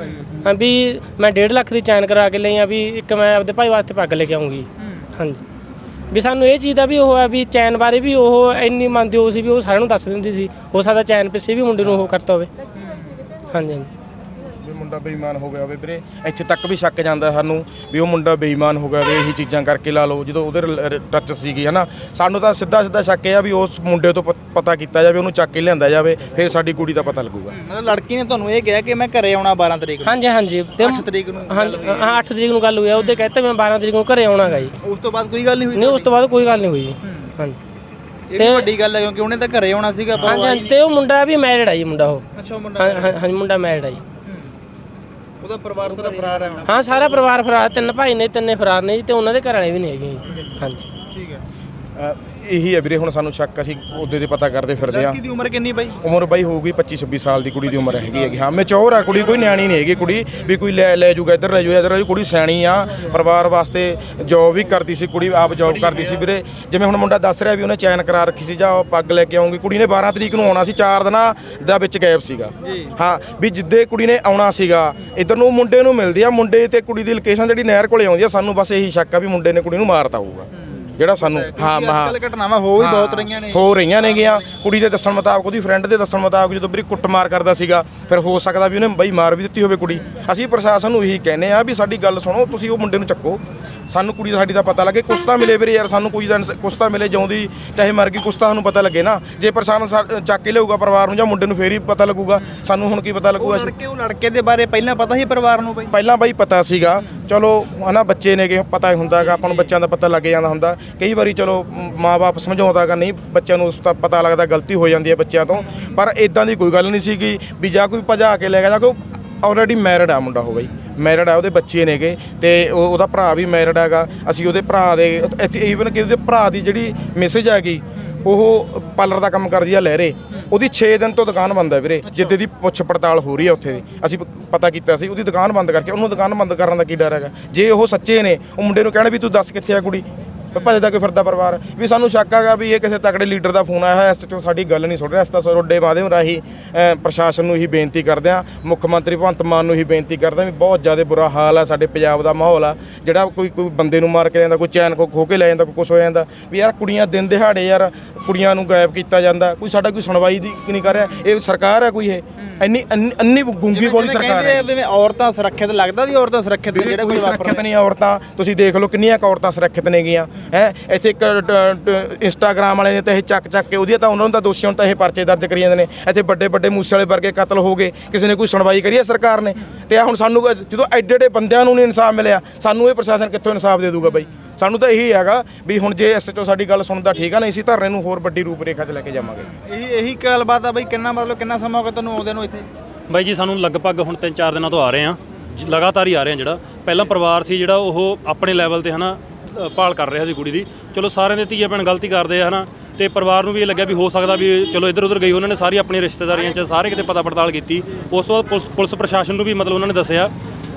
ਹਾਂ ਵੀ ਮੈਂ 1.5 ਲੱਖ ਦੀ ਚੈਨ ਕਰਾ ਕੇ ਲਈ ਆ ਵੀ ਇੱਕ ਮੈਂ ਆਪਦੇ ਭਾਈ ਵਾਸਤੇ ਪੱਗ ਲੈ ਕੇ ਆਉਂਗੀ ਹਾਂਜੀ। ਵੀ ਸਾਨੂੰ ਇਹ ਚੀਜ਼ ਦਾ ਵੀ ਉਹ ਹੈ ਵੀ ਚੈਨ ਬਾਰੇ ਵੀ ਉਹ ਇੰਨੀ ਮੰਨਦੀ ਹੋ ਸੀ ਵੀ ਉਹ ਸਾਰਿਆਂ ਨੂੰ ਦੱਸ ਦਿੰਦੀ ਸੀ। ਹੋ ਸਕਦਾ ਚੈਨ ਪਿੱਛੇ ਵੀ ਮੁੰਡੇ ਨੂੰ ਉਹ ਕਰਤਾ ਹੋਵੇ। ਹਾਂਜੀ ਹਾਂਜੀ। ਮੁੰਡਾ ਬੇਈਮਾਨ ਹੋ ਗਿਆ ਹੋਵੇ ਵੀਰੇ ਇੱਥੇ ਤੱਕ ਵੀ ਸ਼ੱਕ ਜਾਂਦਾ ਸਾਨੂੰ ਵੀ ਉਹ ਮੁੰਡਾ ਬੇਈਮਾਨ ਹੋ ਗਿਆ ਵੀ ਇਹੀ ਚੀਜ਼ਾਂ ਕਰਕੇ ਲਾ ਲਓ ਜਦੋਂ ਉਹਦੇ ਟੱਚ ਸੀਗੀ ਹਨਾ। ਸਾਨੂੰ ਤਾਂ ਸਿੱਧਾ ਸਿੱਧਾ ਸ਼ੱਕ ਇਹ ਆ ਵੀ ਉਸ ਮੁੰਡੇ ਤੋਂ ਪ- ਪਤਾ ਕੀਤਾ ਜਾਵੇ ਉਹਨੂੰ ਚੱਕ ਕੇ ਲਿਆਂਦਾ ਜਾਵੇ ਫਿਰ ਸਾਡੀ ਕੁੜੀ ਦਾ ਪਤਾ ਲੱਗੂਗਾ। ਮਤਲਬ ਲੜਕੀ ਨੇ ਤੁਹਾਨੂੰ ਇਹ ਕਿਹਾ ਕਿ ਮੈਂ ਘਰੇ ਆਉਣਾ 12 ਤਰੀਕ ਨੂੰ। ਹਾਂਜੀ ਹਾਂਜੀ। ਤੇ 8 ਤਰੀਕ ਨੂੰ ਹਾਂਜੀ ਹਾਂ। 8 ਤਰੀਕ ਨੂੰ ਗੱਲ ਹੋਈ ਆ ਉਹਦੇ ਕਹਿੰਦੇ ਮੈਂ 12 ਤਰੀਕ ਨੂੰ ਘਰੇ ਆਉਣਾਗਾ ਜੀ। ਉਸ ਤੋਂ ਬਾਅਦ ਕੋਈ ਗੱਲ ਨਹੀਂ ਹੋਈ ਨਹੀਂ ਉਸ ਤੋਂ ਬਾਅਦ ਕੋਈ ਗੱਲ ਨਹੀਂ ਹੋਈ ਜੀ। ਹਾਂਜੀ। ਇਹ ਵੀ ਵੱਡੀ ਗੱਲ ਹੈ ਕਿਉਂਕਿ ਉਹਨੇ ਤਾਂ ਘਰੇ ਆਉਣਾ ਸੀਗਾ ਪਰ ਹਾਂਜੀ ਹਾਂਜੀ ਤੇ ਉਹ ਮੁੰਡਾ ਵੀ ਮੈਰਿਡ ਆ ਜੀ ਮੁੰਡਾ ਉਹ। ਅੱਛਾ ਉਹ ਮੁੰਡਾ ਹਾਂ- ਹਾਂ- ਹਾਂਜੀ ਮੁੰਡਾ ਮੈਰਿਡ ਆ ਜੀ। ਉਹਦਾ ਪਰਿਵਾਰ ਸਾਰਾ ਫਰਾਰ ਹੈ ਹੁਣ? ਹਾਂ ਸਾਰਾ ਪਰਿਵਾਰ ਫਰਾਰ ਤਿੰਨ ਭਾਈ ਨੇ ਤਿੰਨੇ ਫਰਾਰ ਨੇ ਜੀ ਤੇ ਉਹਨਾਂ ਦੇ ਘਰ ਵਾਲੇ ਵੀ ਨਹੀਂ ਹੈਗੇ। ਜੀ ਹਾਂਜੀ। ਠੀਕ ਹੈ। ਅ, ਇਹੀ ਹੈ ਵੀਰੇ ਹੁਣ ਸਾਨੂੰ ਸ਼ੱਕ ਅਸੀਂ ਉਹਦੇ ਦੇ ਪਤਾ ਕਰਦੇ ਫਿਰਦੇ ਆ ਲੜਕੀ ਦੀ ਉਮਰ ਕਿੰਨੀ ਬਾਈ? ਉਮਰ ਬਾਈ ਹੋਊਗੀ 25 26 ਸਾਲ ਦੀ ਕੁੜੀ ਦੀ ਉਮਰ ਹੈਗੀ ਹੈਗੀ। ਹਾਂ ਮੈਚੋਰ ਆ ਕੁੜੀ ਕੋਈ ਨਿਆਣੀ ਨਹੀਂ ਹੈਗੀ ਕੁੜੀ ਵੀ ਕੋਈ ਲੈ ਲੈ ਜੂਗਾ ਇੱਧਰ ਲੈ ਜੂਗਾ ਇੱਧਰ ਲੈ ਜੂ ਕੁੜੀ ਸਿਆਣੀ ਆ ਪਰਿਵਾਰ ਵਾਸਤੇ ਜੌਬ ਵੀ ਕਰਦੀ ਸੀ ਕੁੜੀ ਆਪ ਜੌਬ ਕਰਦੀ ਸੀ ਵੀਰੇ। ਜਿਵੇਂ ਹੁਣ ਮੁੰਡਾ ਦੱਸ ਰਿਹਾ ਵੀ ਉਹਨੇ ਚੈਨ ਕਰਾ ਰੱਖੀ ਸੀ ਜਾਂ ਉਹ ਪੱਗ ਲੈ ਕੇ ਆਉਂਗੀ ਕੁੜੀ ਨੇ 12 ਤਰੀਕ ਨੂੰ ਆਉਣਾ ਸੀ 4 ਦਿਨਾਂ ਦਾ ਵਿੱਚ ਗੈਪ ਸੀਗਾ। ਹਾਂ ਵੀ ਜਿੱਦੇ ਕੁੜੀ ਨੇ ਆਉਣਾ ਸੀਗਾ ਇੱਧਰ ਨੂੰ ਮੁੰਡੇ ਨੂੰ ਮਿਲਦੀ ਆ ਮੁੰਡੇ ਤੇ ਕੁੜੀ ਦੀ ਲੋਕੇਸ਼ਨ ਜਿਹੜੀ ਨਹਿਰ ਕੋਲੇ ਆਉਂਦੀ ਆ ਸਾਨੂੰ ਬਸ ਇਹੀ ਸ਼ੱਕ ਆ ਵੀ ਮੁੰਡੇ ਨੇ ਕੁੜੀ ਨੂੰ ਮਾਰਤਾ ਹੋਊਗਾ। ਜਿਹੜਾ ਸਾਨੂੰ ਹਾਂ ਹਾਂ। ਕੱਲ ਘਟਨਾਵਾਂ ਹੋ ਵੀ ਬਹੁਤ ਰਹੀਆਂ ਨੇ। ਹੋ ਰਹੀਆਂ ਨੇਗੀਆਂ। ਕੁੜੀ ਦੇ ਦੱਸਣ ਮੁਤਾਬਕ ਉਹਦੀ ਫਰੈਂਡ ਦੇ ਦੱਸਣ ਮੁਤਾਬਕ ਜਦੋਂ ਵੀਰੇ ਕੁੱਟਮਾਰ ਕਰਦਾ ਸੀਗਾ ਫਿਰ ਹੋ ਸਕਦਾ ਵੀ ਉਹਨੇ ਬਈ ਮਾਰ ਵੀ ਦਿੱਤੀ ਹੋਵੇ ਕੁੜੀ। ਅਸੀਂ ਪ੍ਰਸ਼ਾਸਨ ਨੂੰ ਇਹੀ ਕਹਿੰਦੇ ਆ ਵੀ ਸਾਡੀ ਗੱਲ ਸੁਣੋ ਤੁਸੀਂ ਉਹ ਮੁੰਡੇ ਨੂੰ ਚੱਕੋ। ਸਾਨੂੰ ਕੁੜੀ ਦਾ ਸਾਡੀ ਦਾ ਪਤਾ ਲੱਗੇ ਕੁਛ ਤਾਂ ਮਿਲੇ ਵੀਰੇ ਯਾਰ ਸਾਨੂੰ ਕੋਈ ਦਾ ਇਨਸ- ਕੁਛ ਤਾਂ ਮਿਲੇ ਜਿਉਂਦੀ ਚਾਹੇ ਮਰ ਗਈ ਕੁਛ ਤਾਂ ਸਾਨੂੰ ਪਤਾ ਲੱਗੇ ਨਾ। ਜੇ ਪ੍ਰਸ਼ਾਸਨ ਚੱਕ ਕੇ ਲਿਆਊਗਾ ਪਰਿਵਾਰ ਨੂੰ ਜਾਂ ਮੁੰਡੇ ਨੂੰ ਫੇਰ ਹੀ ਪਤਾ ਲੱਗੂਗਾ। ਸਾਨੂੰ ਹੁਣ ਕੀ ਪਤਾ ਲੱਗੂਗਾ ਲੜਕੇ ਉਹ ਲੜਕੇ ਦੇ ਬਾਰੇ ਪਹਿਲਾਂ ਪਤਾ ਸੀ ਪਰਿਵਾਰ ਨੂੰ ਬਈ? ਪਹਿਲਾਂ ਬਾਈ ਪਤਾ ਸੀਗਾ। ਚਲੋ ਹਨਾ ਬੱਚੇ ਨੇਗੇ ਪਤਾ ਹੀ ਹੁੰਦਾਗਾ ਆਪਾਂ ਨੂੰ ਬੱਚਿਆਂ ਦਾ ਪਤਾ ਲੱਗ ਜਾਂਦਾ ਹੁੰਦਾ। ਕਈ ਵਾਰੀ ਚਲੋ ਮਾਪੇ ਸਮਝਾਉਂਦਾਗਾ ਨਹੀਂ ਬੱਚਿਆਂ ਨੂੰ ਉਸ ਦਾ ਪਤਾ ਲੱਗਦਾ ਗਲਤੀ ਹੋ ਜਾਂਦੀ ਹੈ ਬੱਚਿਆਂ ਤੋਂ ਪਰ ਇਦਾਂ ਦੀ ਕੋਈ ਗੱਲ ਨਹੀਂ ਸੀਗੀ ਵੀ ਜਾਂ ਕੋਈ ਭਜਾ ਕੇ ਲੈ ਗਿਆ ਜਾਂ ਕੋਈ ਆਲਰੇਡੀ ਮੈਰਿਡ ਆ ਮੁੰਡਾ ਹੋ ਬਈ। ਮੈਰਿਡ ਆ ਉਹਦੇ ਬੱਚੇ ਨੇਗੇ ਤੇ ਉਹ- ਉਹਦਾ ਭਰਾ ਵੀ ਮੈਰਿਡ ਹੈਗਾ ਅਸੀਂ ਉਹਦੇ ਭਰਾ ਦੇ ਇੱਥੇ ਈਵਨ ਕਿ ਉਹਦੇ ਭਰਾ ਦੀ ਜਿਹੜੀ ਮੈਸੇਜ ਹੈਗੀ ਉਹ ਪਾਰਲਰ ਦਾ ਕੰਮ ਕਰਦੀ ਆ ਲਹਿਰੇ। ਉਹਦੀ 6 ਦਿਨ ਤੋਂ ਦੁਕਾਨ ਬੰਦ ਹੈ ਵੀਰੇ ਜਿੱਦੇ ਦੀ ਪੁੱਛ ਪੜਤਾਲ ਹੋ ਰਹੀ ਹੈ ਉੱਥੇ ਦੀ। ਅਸੀਂ ਪਤਾ ਕੀਤਾ ਸੀ ਉਹਦੀ ਦੁਕਾਨ ਬੰਦ ਕਰਕੇ ਉਹਨੂੰ ਦੁਕਾਨ ਬੰਦ ਕਰਨ ਦਾ ਕੀ ਡਰ ਹੈਗਾ। ਜੇ ਉਹ ਸੱਚੇ ਨੇ ਉਹ ਮੁੰਡੇ ਨੂੰ ਕਹਿਣਾ ਵੀ ਤੂੰ ਦੱਸ ਕਿੱਥੇ ਆ ਕੁੜੀ? ਭਜੇ ਦਾ ਕੋਈ ਫਿਰਦਾ ਪਰਿਵਾਰ। ਵੀ ਸਾਨੂੰ ਸ਼ੱਕ ਹੈਗਾ ਵੀ ਇਹ ਕਿਸੇ ਤਕੜੇ ਲੀਡਰ ਦਾ ਫੋਨ ਆਇਆ ਹੋਇਆ, ਇਸ ਤੋਂ ਸਾਡੀ ਗੱਲ ਨਹੀਂ ਸੁਣ ਰਿਹਾ। ਇਸ ਤਾਂ ਰੋਡੇ ਮਾਧਿਅਮ ਰਾਹੀਂ ਪ੍ਰਸ਼ਾਸਨ ਨੂੰ ਹੀ ਬੇਨਤੀ ਕਰਦੇ ਆ ਮੁੱਖ ਮੰਤਰੀ ਭਗਵੰਤ ਮਾਨ ਨੂੰ ਹੀ ਬੇਨਤੀ ਕਰਦੇ ਆ ਵੀ ਬਹੁਤ ਜ਼ਿਆਦਾ ਬੁਰਾ ਹਾਲ ਆ, ਸਾਡੇ ਪੰਜਾਬ ਦਾ ਮਾਹੌਲ ਆ, ਜਿਹੜਾ ਕੋਈ ਕੋਈ ਬੰਦੇ ਨੂੰ ਮਾਰ ਕੇ ਜਾਂਦਾ ਕੋਈ ਚੈਨ ਕੋ ਖੋ ਕੇ ਲੈ ਜਾਂਦਾ, ਕੋਈ ਕੁਛ ਹੋ ਜਾਂਦਾ। ਵੀ ਯਾਰ ਕੁੜੀਆਂ ਦਿਨ ਦਿਹਾੜੇ ਯਾਰ ਕੁੜੀਆਂ ਨੂੰ ਗਾਇਬ ਕੀਤਾ ਜਾਂਦਾ। ਕੋਈ ਸਾਡਾ ਕੋਈ ਸੁਣਵਾਈ ਦੀ ਨਹੀਂ ਕਰ ਰਿਹਾ। ਇਹ ਸਰਕਾਰ ਹੈ ਕੋਈ ਇਹ? ਇੰਨੀ ਅੰਨੀ- ਅੰਨੀ ਗੁੰਗੀ ਬੋਲੀ ਸਰਕਾਰ ਕਹਿੰਦੇ ਹੈ। ਵੀ ਔਰਤਾਂ ਸੁਰੱਖਿਅਤ ਲੱਗਦਾ ਵੀ ਔਰਤਾਂ ਸੁਰੱਖਿਅਤ ਨੇ ਜਿਹੜਾ ਕੋਈ ਸੁਰੱਖਿਅਤ ਨਹੀਂ ਔਰਤਾਂ। ਤੁਸੀਂ ਦੇਖ ਲਓ ਕਿੰਨੀਆਂ ਕੁ ਔਰਤਾਂ ਸੁਰੱਖਿਅਤ ਨੇਗੀਆਂ। ਹੈ ਇੱਥੇ ਇੱਕ ਇੰਸਟਾਗ੍ਰਾਮ ਵਾਲੇ ਨੇ ਤਾਂ ਇਹ ਚੱਕ ਚੱਕ ਕੇ ਉਹਦੀਆਂ ਤਾਂ ਉਹਨਾਂ ਨੂੰ ਤਾਂ ਦੋਸ਼ੀਆਂ ਨੂੰ ਤਾਂ ਇਹ ਪਰਚੇ ਦਰਜ ਕਰੀ ਜਾਂਦੇ ਨੇ। ਇੱਥੇ ਵੱਡੇ ਵੱਡੇ ਮੂਸੇ ਵਾਲੇ ਵਰਗੇ ਕਤਲ ਹੋ ਗਏ। ਕਿਸੇ ਨੇ ਕੋਈ ਸੁਣਵਾਈ ਕਰੀ ਹੈ ਸਰਕਾਰ ਨੇ? ਤੇ ਆ ਹੁਣ ਸਾਨੂੰ ਜਦੋਂ ਐਡੇ ਐਡੇ ਬੰਦਿਆਂ ਨੂੰ ਨਹੀਂ ਇਨਸਾਫ ਮਿਲਿਆ ਸਾਨੂੰ ਇਹ ਪ੍ਰਸ਼ਾਸਨ ਕਿੱਥੋਂ ਇਨਸਾਫ ਦੇ ਦੂਗਾ ਬਾਈ? ਸਾਨੂੰ ਤਾਂ ਇਹੀ ਹੈਗਾ ਵੀ ਹੁਣ ਜੇ ਐਸਐਚਓ ਸਾਡੀ ਗੱਲ ਸੁਣਦਾ ਠੀਕ ਆ ਨਹੀਂ ਸੀ ਧਰਨੇ ਨੂੰ ਹੋਰ ਵੱਡੀ ਰੂਪ ਰੇਖਾ 'ਚ ਲੈ ਕੇ ਜਾਵਾਂਗੇ। ਇਹੀ ਇਹੀ ਗੱਲਬਾਤ ਆ ਬਈ ਕਿੰਨਾ ਮਤਲਬ ਕਿੰਨਾ ਸਮਾਂ ਹੋ ਗਿਆ ਤੁਹਾਨੂੰ ਆਉਂਦੇ ਨੂੰ ਇੱਥੇ? ਬਾਈ ਜੀ ਸਾਨੂੰ ਲਗਭਗ ਹੁਣ 3-4 ਦਿਨਾਂ ਤੋਂ ਆ ਰਹੇ ਆ ਲਗਾਤਾਰ ਹੀ ਆ ਰਹੇ ਆ ਜਿਹੜਾ। ਪਹਿਲਾਂ ਪਰਿਵਾਰ ਸੀ ਜਿਹੜਾ ਉਹ ਆਪਣੇ ਲੈਵਲ ਤੇ ਹਨਾ ਭਾਲ ਕਰ ਰਿਹਾ ਸੀ ਕੁੜੀ ਦੀ। ਚਲੋ ਸਾਰਿਆਂ ਦੇ ਧੀਆ ਭੈਣ ਗਲਤੀ ਕਰਦੇ ਆ ਹਨਾ। ਤੇ ਪਰਿਵਾਰ ਨੂੰ ਵੀ ਇਹ ਲੱਗਿਆ ਵੀ ਹੋ ਸਕਦਾ ਵੀ ਚਲੋ ਇੱਧਰ ਉੱਧਰ ਗਈ ਉਹਨਾਂ ਨੇ ਸਾਰੀ ਆਪਣੀ ਰਿਸ਼ਤੇਦਾਰੀਆਂ 'ਚ ਸਾਰੇ ਕਿਤੇ ਪਤਾ ਪੜਤਾਲ ਕੀਤੀ। ਉਸ ਤੋਂ ਬਾਅਦ ਪੁਲਿਸ- ਪੁਲਿਸ ਪ੍ਰਸ਼ਾਸਨ ਨੂੰ ਵੀ ਮਤਲਬ ਉਹਨਾਂ ਨੇ ਦੱਸਿਆ।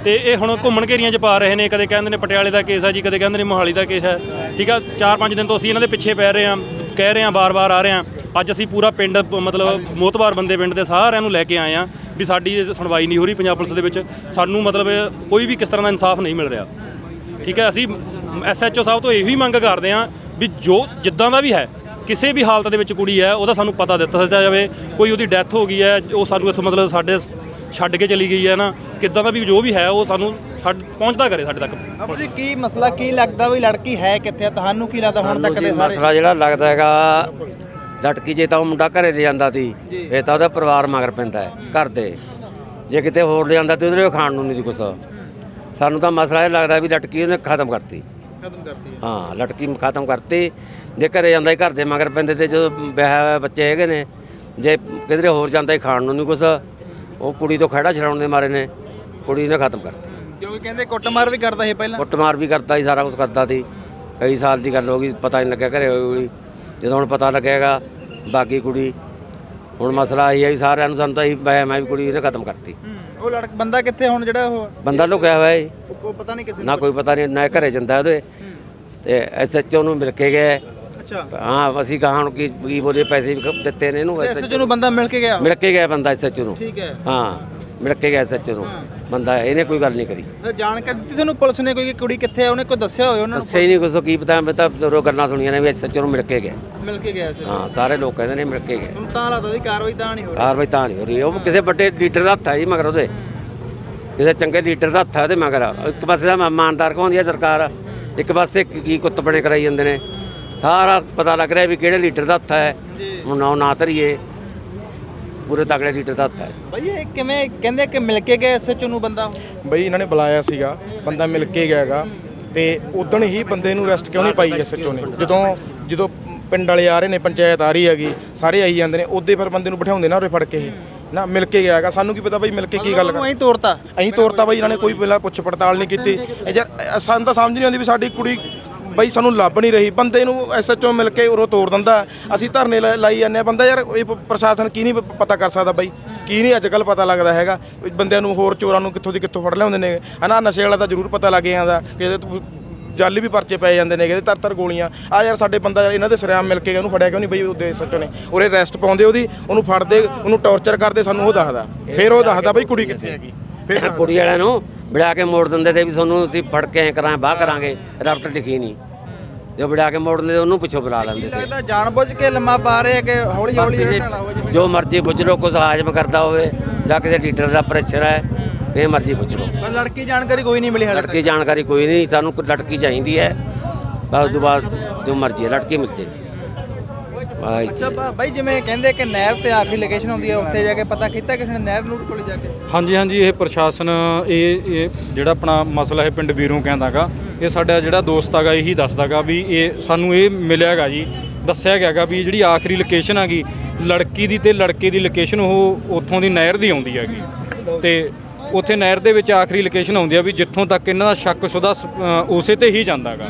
ਤੇ ਇਹ ਹੁਣ ਘੁੰਮਣ ਘੇਰੀਆਂ 'ਚ ਪਾ ਰਹੇ ਨੇ, ਕਦੇ ਕਹਿੰਦੇ ਨੇ ਪਟਿਆਲੇ ਦਾ ਕੇਸ ਹੈ ਜੀ, ਕਦੇ ਕਹਿੰਦੇ ਨੇ ਮੋਹਾਲੀ ਦਾ ਕੇਸ ਹੈ ਠੀਕ ਆ 4-5 ਦਿਨ ਤੋਂ ਅਸੀਂ ਇਹਨਾਂ ਦੇ ਪਿੱਛੇ ਪੈ ਰਹੇ ਹਾਂ, ਕਹਿ ਰਹੇ ਹਾਂ ਬਾਰ-ਬਾਰ ਆ ਰਹੇ ਹਾਂ। ਅੱਜ ਅਸੀਂ ਪੂਰਾ ਪਿੰਡ, ਮਤਲਬ ਮੋਤਬਾਰ ਬੰਦੇ ਪਿੰਡ ਦੇ ਸਾਰਿਆਂ ਨੂੰ ਲੈ ਕੇ ਆਏ ਹਾਂ ਵੀ ਸਾਡੀ ਸੁਣਵਾਈ ਨਹੀਂ ਹੋ ਰਹੀ ਪੰਜਾਬ ਪੁਲਿਸ ਦੇ ਵਿੱਚ। ਸਾਨੂੰ ਮਤਲਬ ਕੋਈ ਵੀ ਕਿਸ ਤਰ੍ਹਾਂ ਦਾ ਇਨਸਾਫ ਨਹੀਂ ਮਿਲ ਰਿਹਾ। ਠੀਕ ਹੈ ਅਸੀਂ ਐਸਐਚਓ ਸਾਹਿਬ ਤੋਂ ਇਹੀ ਮੰਗ ਕਰਦੇ ਹਾਂ ਵੀ ਜੋ ਜਿੱਦਾਂ ਦਾ ਵੀ ਹੈ, ਕਿਸੇ ਵੀ ਹਾਲਤ ਦੇ ਵਿੱਚ ਕੁੜੀ ਹੈ, ਉਹਦਾ ਸਾਨੂੰ ਪਤਾ ਦਿੱਤਾ ਜਾਵੇ। ਕੋਈ ਉਹਦੀ ਡੈਥ ਹੋ ਗਈ ਹੈ, ਉਹ ਸਾਨੂੰ ਇੱਥੋਂ ਮਤਲਬ ਸਾਡੇ ਛੱਡ ਕੇ ਚਲੀ ਗਈ ਹੈ ਨਾ ਕਿੱਦਾਂ ਦਾ ਵੀ ਜੋ ਵੀ ਹੈ ਉਹ ਸਾਨੂੰ ਛੱਡ ਪਹੁੰਚਦਾ ਕਰੇ ਸਾਡੇ ਤੱਕ। ਜੀ ਕੀ ਮਸਲਾ ਕੀ ਲੱਗਦਾ ਵੀ ਲੜਕੀ ਹੈ ਕਿੱਥੇ ਆ? ਤੁਹਾਨੂੰ ਕੀ ਲੱਗਦਾ ਹੁਣ ਤੱਕ ਦੇ ਸਾਰੇ ਮਸਲਾ ਜਿਹੜਾ ਲੱਗਦਾ ਹੈਗਾ ਲਟਕੀ ਜੇ ਤਾਂ ਉਹ ਮੁੰਡਾ ਘਰੇ ਲੈ ਜਾਂਦਾ ਸੀ ਇਹ ਤਾਂ ਉਹਦਾ ਪਰਿਵਾਰ ਮਗਰ ਪੈਂਦਾ ਹੈ ਘਰ ਦੇ। ਜੇ ਕਿਤੇ ਹੋਰ ਲੈ ਜਾਂਦਾ ਤੇ ਉਹਦੇ ਖਾਣ ਨੂੰ ਨਹੀਂ ਸੀ ਕੁਛ। ਸਾਨੂੰ ਤਾਂ ਮਸਲਾ ਇਹ ਲੱਗਦਾ ਵੀ ਲਟਕੀ ਉਹਨੇ ਖਤਮ ਕਰਤੀ। ਖਤਮ ਕਰਤੀ ਹਾਂ। ਲਟਕੀ ਖਤਮ ਕਰਤੀ। ਜੇ ਘਰੇ ਜਾਂਦਾ ਸੀ ਘਰ ਦੇ ਮਗਰ ਪੈਂਦੇ ਤੇ ਜਦੋਂ ਵਿਆਹ ਹੋਇਆ ਬੱਚੇ ਹੈਗੇ ਨੇ ਜੇ ਕਿਧਰੇ ਹੋਰ ਜਾਂਦਾ ਖਾਣ ਨੂੰ ਨਹੀਂ ਕੁਛ। ਉਹ ਕੁੜੀ ਤੋਂ ਖੜਾ ਛਡਾਉਣ ਦੇ ਮਾਰੇ ਨੇ ਕੁੜੀ ਨੇ ਖਤਮ ਕਰਤੀ। ਕਿਉਂਕਿ ਕਹਿੰਦੇ ਕੁੱਟਮਾਰ ਵੀ ਕਰਦਾ ਸੀ ਪਹਿਲਾਂ। ਕੁੱਟਮਾਰ ਵੀ ਕਰਦਾ ਸੀ ਸਾਰਾ ਕੁਝ ਕਰਦਾ ਸੀ। ਕਈ ਸਾਲ ਦੀ ਗੱਲ ਹੋ ਗਈ ਪਤਾ ਨਹੀਂ ਲੱਗਿਆ ਘਰੇ ਹੋਈ ਜਦੋਂ ਹੁਣ ਪਤਾ ਲੱਗੇਗਾ ਬਾਕੀ ਕੁੜੀ। ਹੁਣ ਮਸਲਾ ਇਹ ਹੈ ਵੀ ਸਾਰਿਆਂ ਨੂੰ ਸਾਨੂੰ ਤਾਂ ਇਹੀ ਮੈਂ ਮੈਂ ਵੀ ਕੁੜੀ ਇਹਨੇ ਖਤਮ ਕਰਤੀ। ਉਹ ਲੜਕ ਬੰਦਾ ਕਿੱਥੇ ਹੁਣ ਜਿਹੜਾ ਉਹ ਬੰਦਾ ਲੁਕਿਆ ਹੋਇਆ ਹੈ ਉਹ ਪਤਾ ਨਹੀਂ ਕਿਸੇ ਨਾ ਕੋਈ ਪਤਾ ਨਹੀਂ ਨਾ ਘਰੇ ਜਾਂਦਾ ਉਹਦੇ। ਤੇ ਐਸਐਚਓ ਨੂੰ ਮਿਲ ਕੇ ਗਏ। ਅੱਛਾ। ਹਾਂ ਅਸੀਂ ਕਹਾਂ ਨੂੰ ਕੀ ਕੀ ਬੋਲੇ ਪੈਸੇ ਵੀ ਖ- ਦਿੱਤੇ ਨੇ ਇਹਨੂੰ ਐਸਐਚਓ ਨੂੰ ਬੰਦਾ ਮਿਲ ਕੇ ਗਿਆ। ਮਿਲ ਕੇ ਗਿਆ ਬੰਦਾ ਐਸਐਚਓ ਨੂੰ। ਠੀਕ ਹੈ। ਹਾਂ ਮਿਲ ਕੇ ਗਿਆ ਐਸਐਚਓ ਨੂੰ। ਬੰਦਾ ਇਹਨੇ ਕੋਈ ਗੱਲ ਨਹੀਂ ਕਰੀ। ਫਿਰ ਜਾਣਕਾਰੀ ਦਿੱਤੀ ਤੁਹਾਨੂੰ ਪੁਲਿਸ ਨੇ ਕੋਈ ਕਿ ਕੁੜੀ ਕਿੱਥੇ ਹੈ ਉਹਨੇ ਕੋਈ ਦੱਸਿਆ ਹੋਵੇ ਉਹਨਾਂ ਦੱਸਿਆ ਹੀ ਨਹੀਂ ਕੁਛ ਕੀ ਪਤਾ ਮੈਂ ਤਾਂ ਰੋ ਗੱਲਾਂ ਸੁਣੀਆਂ ਨੇ ਵੀ ਐਸਐਚਓ ਨੂੰ ਮਿਲ ਕੇ ਨੂੰ ਮਿਲ ਕੇ ਗਿਆ ਸੀ। ਹਾਂ ਸਾਰੇ ਲੋਕ ਕਹਿੰਦੇ ਨੇ ਮਿਲ ਕੇ ਗਏ ਹੁਣ ਤਾਂ ਲੱਗਦਾ ਵੀ ਕਾਰਵਾਈ ਤਾਂ ਨਹੀਂ ਹੋ ਰਹੀ। ਕਾਰਵਾਈ ਤਾਂ ਨਹੀਂ ਹੋ ਰਹੀ। ਉਹ ਕਿਸੇ ਵੱਡੇ ਲੀਡਰ ਦਾ ਹੱਥ ਹੈ ਜੀ ਮਗਰ ਉਹਦੇ। ਕਿਸੇ ਚੰਗੇ ਲੀਡਰ ਦਾ ਹੱਥ ਹੈ ਉਹਦੇ ਮਗਰ। ਇੱਕ ਪਾਸੇ ਦਾ ਇਮਾਨਦਾਰ ਕਹਾਉਂਦੀ ਹੈ ਸਰਕਾਰ। ਇੱਕ ਪਾਸੇ ਕੀ ਕੀ ਕੁੱਤ ਬਣੇ ਕਰਾਈ ਜਾਂਦੇ ਨੇ। ਸਾਰਾ ਪਤਾ ਲੱਗ ਰਿਹਾ ਵੀ ਕਿਹੜੇ ਲੀਡਰ ਦਾ ਹੱਥ ਹੈ। ਹੁਣ ਨਾ ਨਾ ਧਰੀਏ। ਪੂਰੇ ਤਗੜੇ ਲੀਡਰ ਦਾ ਹੱਥ ਹੈ। ਭਾਈ ਇਹ ਕਿਵੇਂ ਕਹਿੰਦੇ ਕਿ ਮਿਲ ਕੇ ਗਏ ਐਸਐਚਓ ਨੂੰ ਬੰਦਾ? ਬਈ ਇਹਨਾਂ ਨੇ ਬੁਲਾਇਆ ਸੀਗਾ ਬੰਦਾ ਮਿਲ ਕੇ ਗਿਆਗਾ ਤੇ ਉਦਣ ਹੀ ਬੰਦੇ ਨੂੰ ਅਰੈਸਟ ਕਿਉਂ ਨਹੀਂ ਪਾਈ ਐਸਐਚਓ ਨੇ? ਜਦੋਂ ਜਦੋਂ ਪਿੰਡ ਵਾਲੇ ਆ ਰਹੇ ਨੇ ਪੰਚਾਇਤ ਆ ਰਹੀ ਹੈਗੀ ਸਾਰੇ ਆਈ ਜਾਂਦੇ ਨੇ ਉਹਦੇ ਫਿਰ ਬੰਦੇ ਨੂੰ ਬਿਠਾਉਂਦੇ ਨਾ ਉਰੇ ਫੜ ਕੇ ਇਹ। ਨਾ ਮਿਲ ਕੇ ਗਿਆਗਾ ਸਾਨੂੰ ਕੀ ਪਤਾ ਬਈ ਮਿਲ ਕੇ ਕੀ ਗੱਲ ਉਹਨੂੰ ਐਂ ਤੋਰਤਾ। ਅਹੀਂ ਤੋਰਤਾ ਬਈ ਇਹਨਾਂ ਨੇ ਕੋਈ ਪਹਿਲਾਂ ਪੁੱਛ ਪੜਤਾਲ ਨਹੀਂ ਕੀਤੀ। ਇਹ ਯਾਰ ਸਾਨੂੰ ਤਾਂ ਸਮਝ ਨਹੀਂ ਆਉਂਦੀ ਵੀ ਸਾਡੀ ਕੁੜੀ ਬਈ ਸਾਨੂੰ ਲੱਭ ਨਹੀਂ ਰਹੀ। ਬੰਦੇ ਨੂੰ ਐਸਐਚਓ ਮਿਲ ਕੇ ਉਰੋਂ ਤੋੜ ਦਿੰਦਾ। ਅਸੀਂ ਧਰਨੇ ਲਾ- ਲਾਈ ਜਾਂਦੇ ਆ ਬੰਦਾ ਯਾਰ ਇਹ ਪ- ਪ੍ਰਸ਼ਾਸਨ ਕੀ ਨਹੀਂ ਪ- ਪਤਾ ਕਰ ਸਕਦਾ ਬਈ? ਕੀ ਨਹੀਂ ਅੱਜ ਕੱਲ ਪਤਾ ਲੱਗਦਾ ਹੈਗਾ। ਵੀ ਬੰਦਿਆਂ ਨੂੰ ਹੋਰ ਚੋਰਾਂ ਨੂੰ ਕਿੱਥੋਂ ਦੀ ਕਿੱਥੋਂ ਫੜ ਲਿਆਉਂਦੇ ਨੇ ਹਨਾ ਨਸ਼ੇ ਵਾਲਾ ਤਾਂ ਜ਼ਰੂਰ ਪਤਾ ਲੱਗ ਜਾਂਦਾ। ਕਿ ਇਹਦੇ ਤੋਂ ਜਾਲੀ ਵੀ ਪਰਚੇ ਪੈ ਜਾਂਦੇ ਨੇ ਇਹਦੇ ਤਰ ਤਰ ਗੋਲੀਆਂ। ਆ ਯਾਰ ਸਾਡੇ ਬੰਦਾ ਇਹਨਾਂ ਦੇ ਸਰਿਆਮ ਮਿਲ ਕੇ ਉਹਨੂੰ ਫੜਿਆ ਕਿਉਂ ਨਹੀਂ ਬਈ ਉਹਦੇ ਐਸਐਚਓ ਨੇ? ਉਰੇ ਰੈਸਟ ਪਾਉਂਦੇ ਉਹਦੀ ਉਹਨੂੰ ਫੜਦੇ ਉਹਨੂੰ ਟੌਰਚਰ ਕਰਦੇ ਸਾਨੂੰ ਉਹ ਦੱਸਦਾ। ਫਿਰ ਉਹ ਦੱਸਦਾ ਬਈ ਕੁੜੀ ਕਿੱਥੇ ਹੈਗੀ ਫਿਰ ਕੁੜੀ ਵਾਲਿਆਂ ਨੂੰ ਬਿੜਾ ਕੇ ਮੋੜ ਦਿੰਦੇ ਤੇ ਵੀ ਤੁਹਾਨੂੰ ਅਸੀਂ ਫੜ ਕੇ ਐ ਕਰਾਂ ਬਾਹ ਕਰਾਂਗੇ ਰਫਟ ਲਿਖੀ ਨਹੀਂ। ਜੋ ਵੜਾ ਕੇ ਮੋੜਦੇ ਉਹਨੂੰ ਪਿੱਛੋਂ ਬੁਲਾ ਲੈਂਦੇ ਤੇ। ਲੱਗਦਾ ਜਾਣਬੁੱਝ ਕੇ ਲੰਮਾ ਪਾ ਰਹੇ ਆ ਕਿ ਹੌਲੀ ਬਸ ਹੌਲੀ ਜੀ, ਢਾਲਾ ਹੋ ਜਾਵੇ। ਜੋ ਮਰਜ਼ੀ ਪੁੱਛ ਲਓ ਕੁਛ ਹਾਜ਼ਮ ਕਰਦਾ ਹੋਵੇ ਜਾਂ ਕਿਸੇ ਲੀਡਰ ਦਾ ਪ੍ਰੈਸ਼ਰ ਹੈ ਇਹ ਮਰਜ਼ੀ ਪੁੱਛ ਲਓ। ਪਰ ਲੜਕੀ ਜਾਣਕਾਰੀ ਕੋਈ ਨਹੀਂ ਮਿਲੀ ਹਾਲੇ ਤੱਕ। ਲੜਕੀ ਜਾਣਕਾਰੀ ਕੋਈ ਨਹੀਂ ਸਾਨੂੰ ਕੋਈ ਲੜਕੀ ਚਾਹੀਦੀ ਹੈ ਬਸ ਉਸ ਤੋਂ ਬਾਅਦ ਜੋ ਮਰਜ਼ੀ ਹੈ ਲੜਕੀ ਮਿਲ ਜੇ ਵਾਹ ਅੱਛਾ ਬਾ- ਬਾਈ ਜਿਵੇਂ ਕਹਿੰਦੇ ਕਿ ਨਹਿਰ ਤੇ ਆਖਰੀ ਲੋਕੇਸ਼ਨ ਹੁੰਦੀ ਹੈ ਉੱਥੇ ਜਾ ਕੇ ਪਤਾ ਕੀਤਾ ਕਿਸੇ ਨੇ ਨਹਿਰ ਨੂੰ ਕੋਲ ਜਾ ਕੇ? ਹਾਂਜੀ ਹਾਂਜੀ ਇਹ ਪ੍ਰਸ਼ਾਸਨ ਇਹ ਇਹ ਜਿਹੜਾ ਆਪਣਾ ਮਸਲਾ ਹੈ ਪਿੰਡ ਵੀਰੋਂ ਕਹਿੰਦਾਗਾ ਇਹ ਸਾਡਾ ਜਿਹੜਾ ਦੋਸਤ ਹੈਗਾ ਇਹੀ ਦੱਸਦਾਗਾ ਵੀ ਇਹ ਸਾਨੂੰ ਇਹ ਮਿਲਿਆਗਾ ਜੀ ਦੱਸਿਆ ਗਿਆਗਾ ਵੀ ਜਿਹੜੀ ਆਖਰੀ ਲੋਕੇਸ਼ਨ ਹੈਗੀ ਲੜਕੀ ਦੀ ਤੇ ਲੜਕੇ ਦੀ ਲੋਕੇਸ਼ਨ ਉਹ ਉੱਥੋਂ ਦੀ ਨਹਿਰ ਦੀ ਆਉਂਦੀ ਹੈਗੀ। ਤੇ ਉੱਥੇ ਨਹਿਰ ਦੇ ਵਿੱਚ ਆਖਰੀ ਲੋਕੇਸ਼ਨ ਆਉਂਦੀ ਆ ਵੀ ਜਿੱਥੋਂ ਤੱਕ ਇਹਨਾਂ ਦਾ ਸ਼ੱਕ ਸੁਦਾ ਉਸੇ ਤੇ ਹੀ ਜਾਂਦਾਗਾ।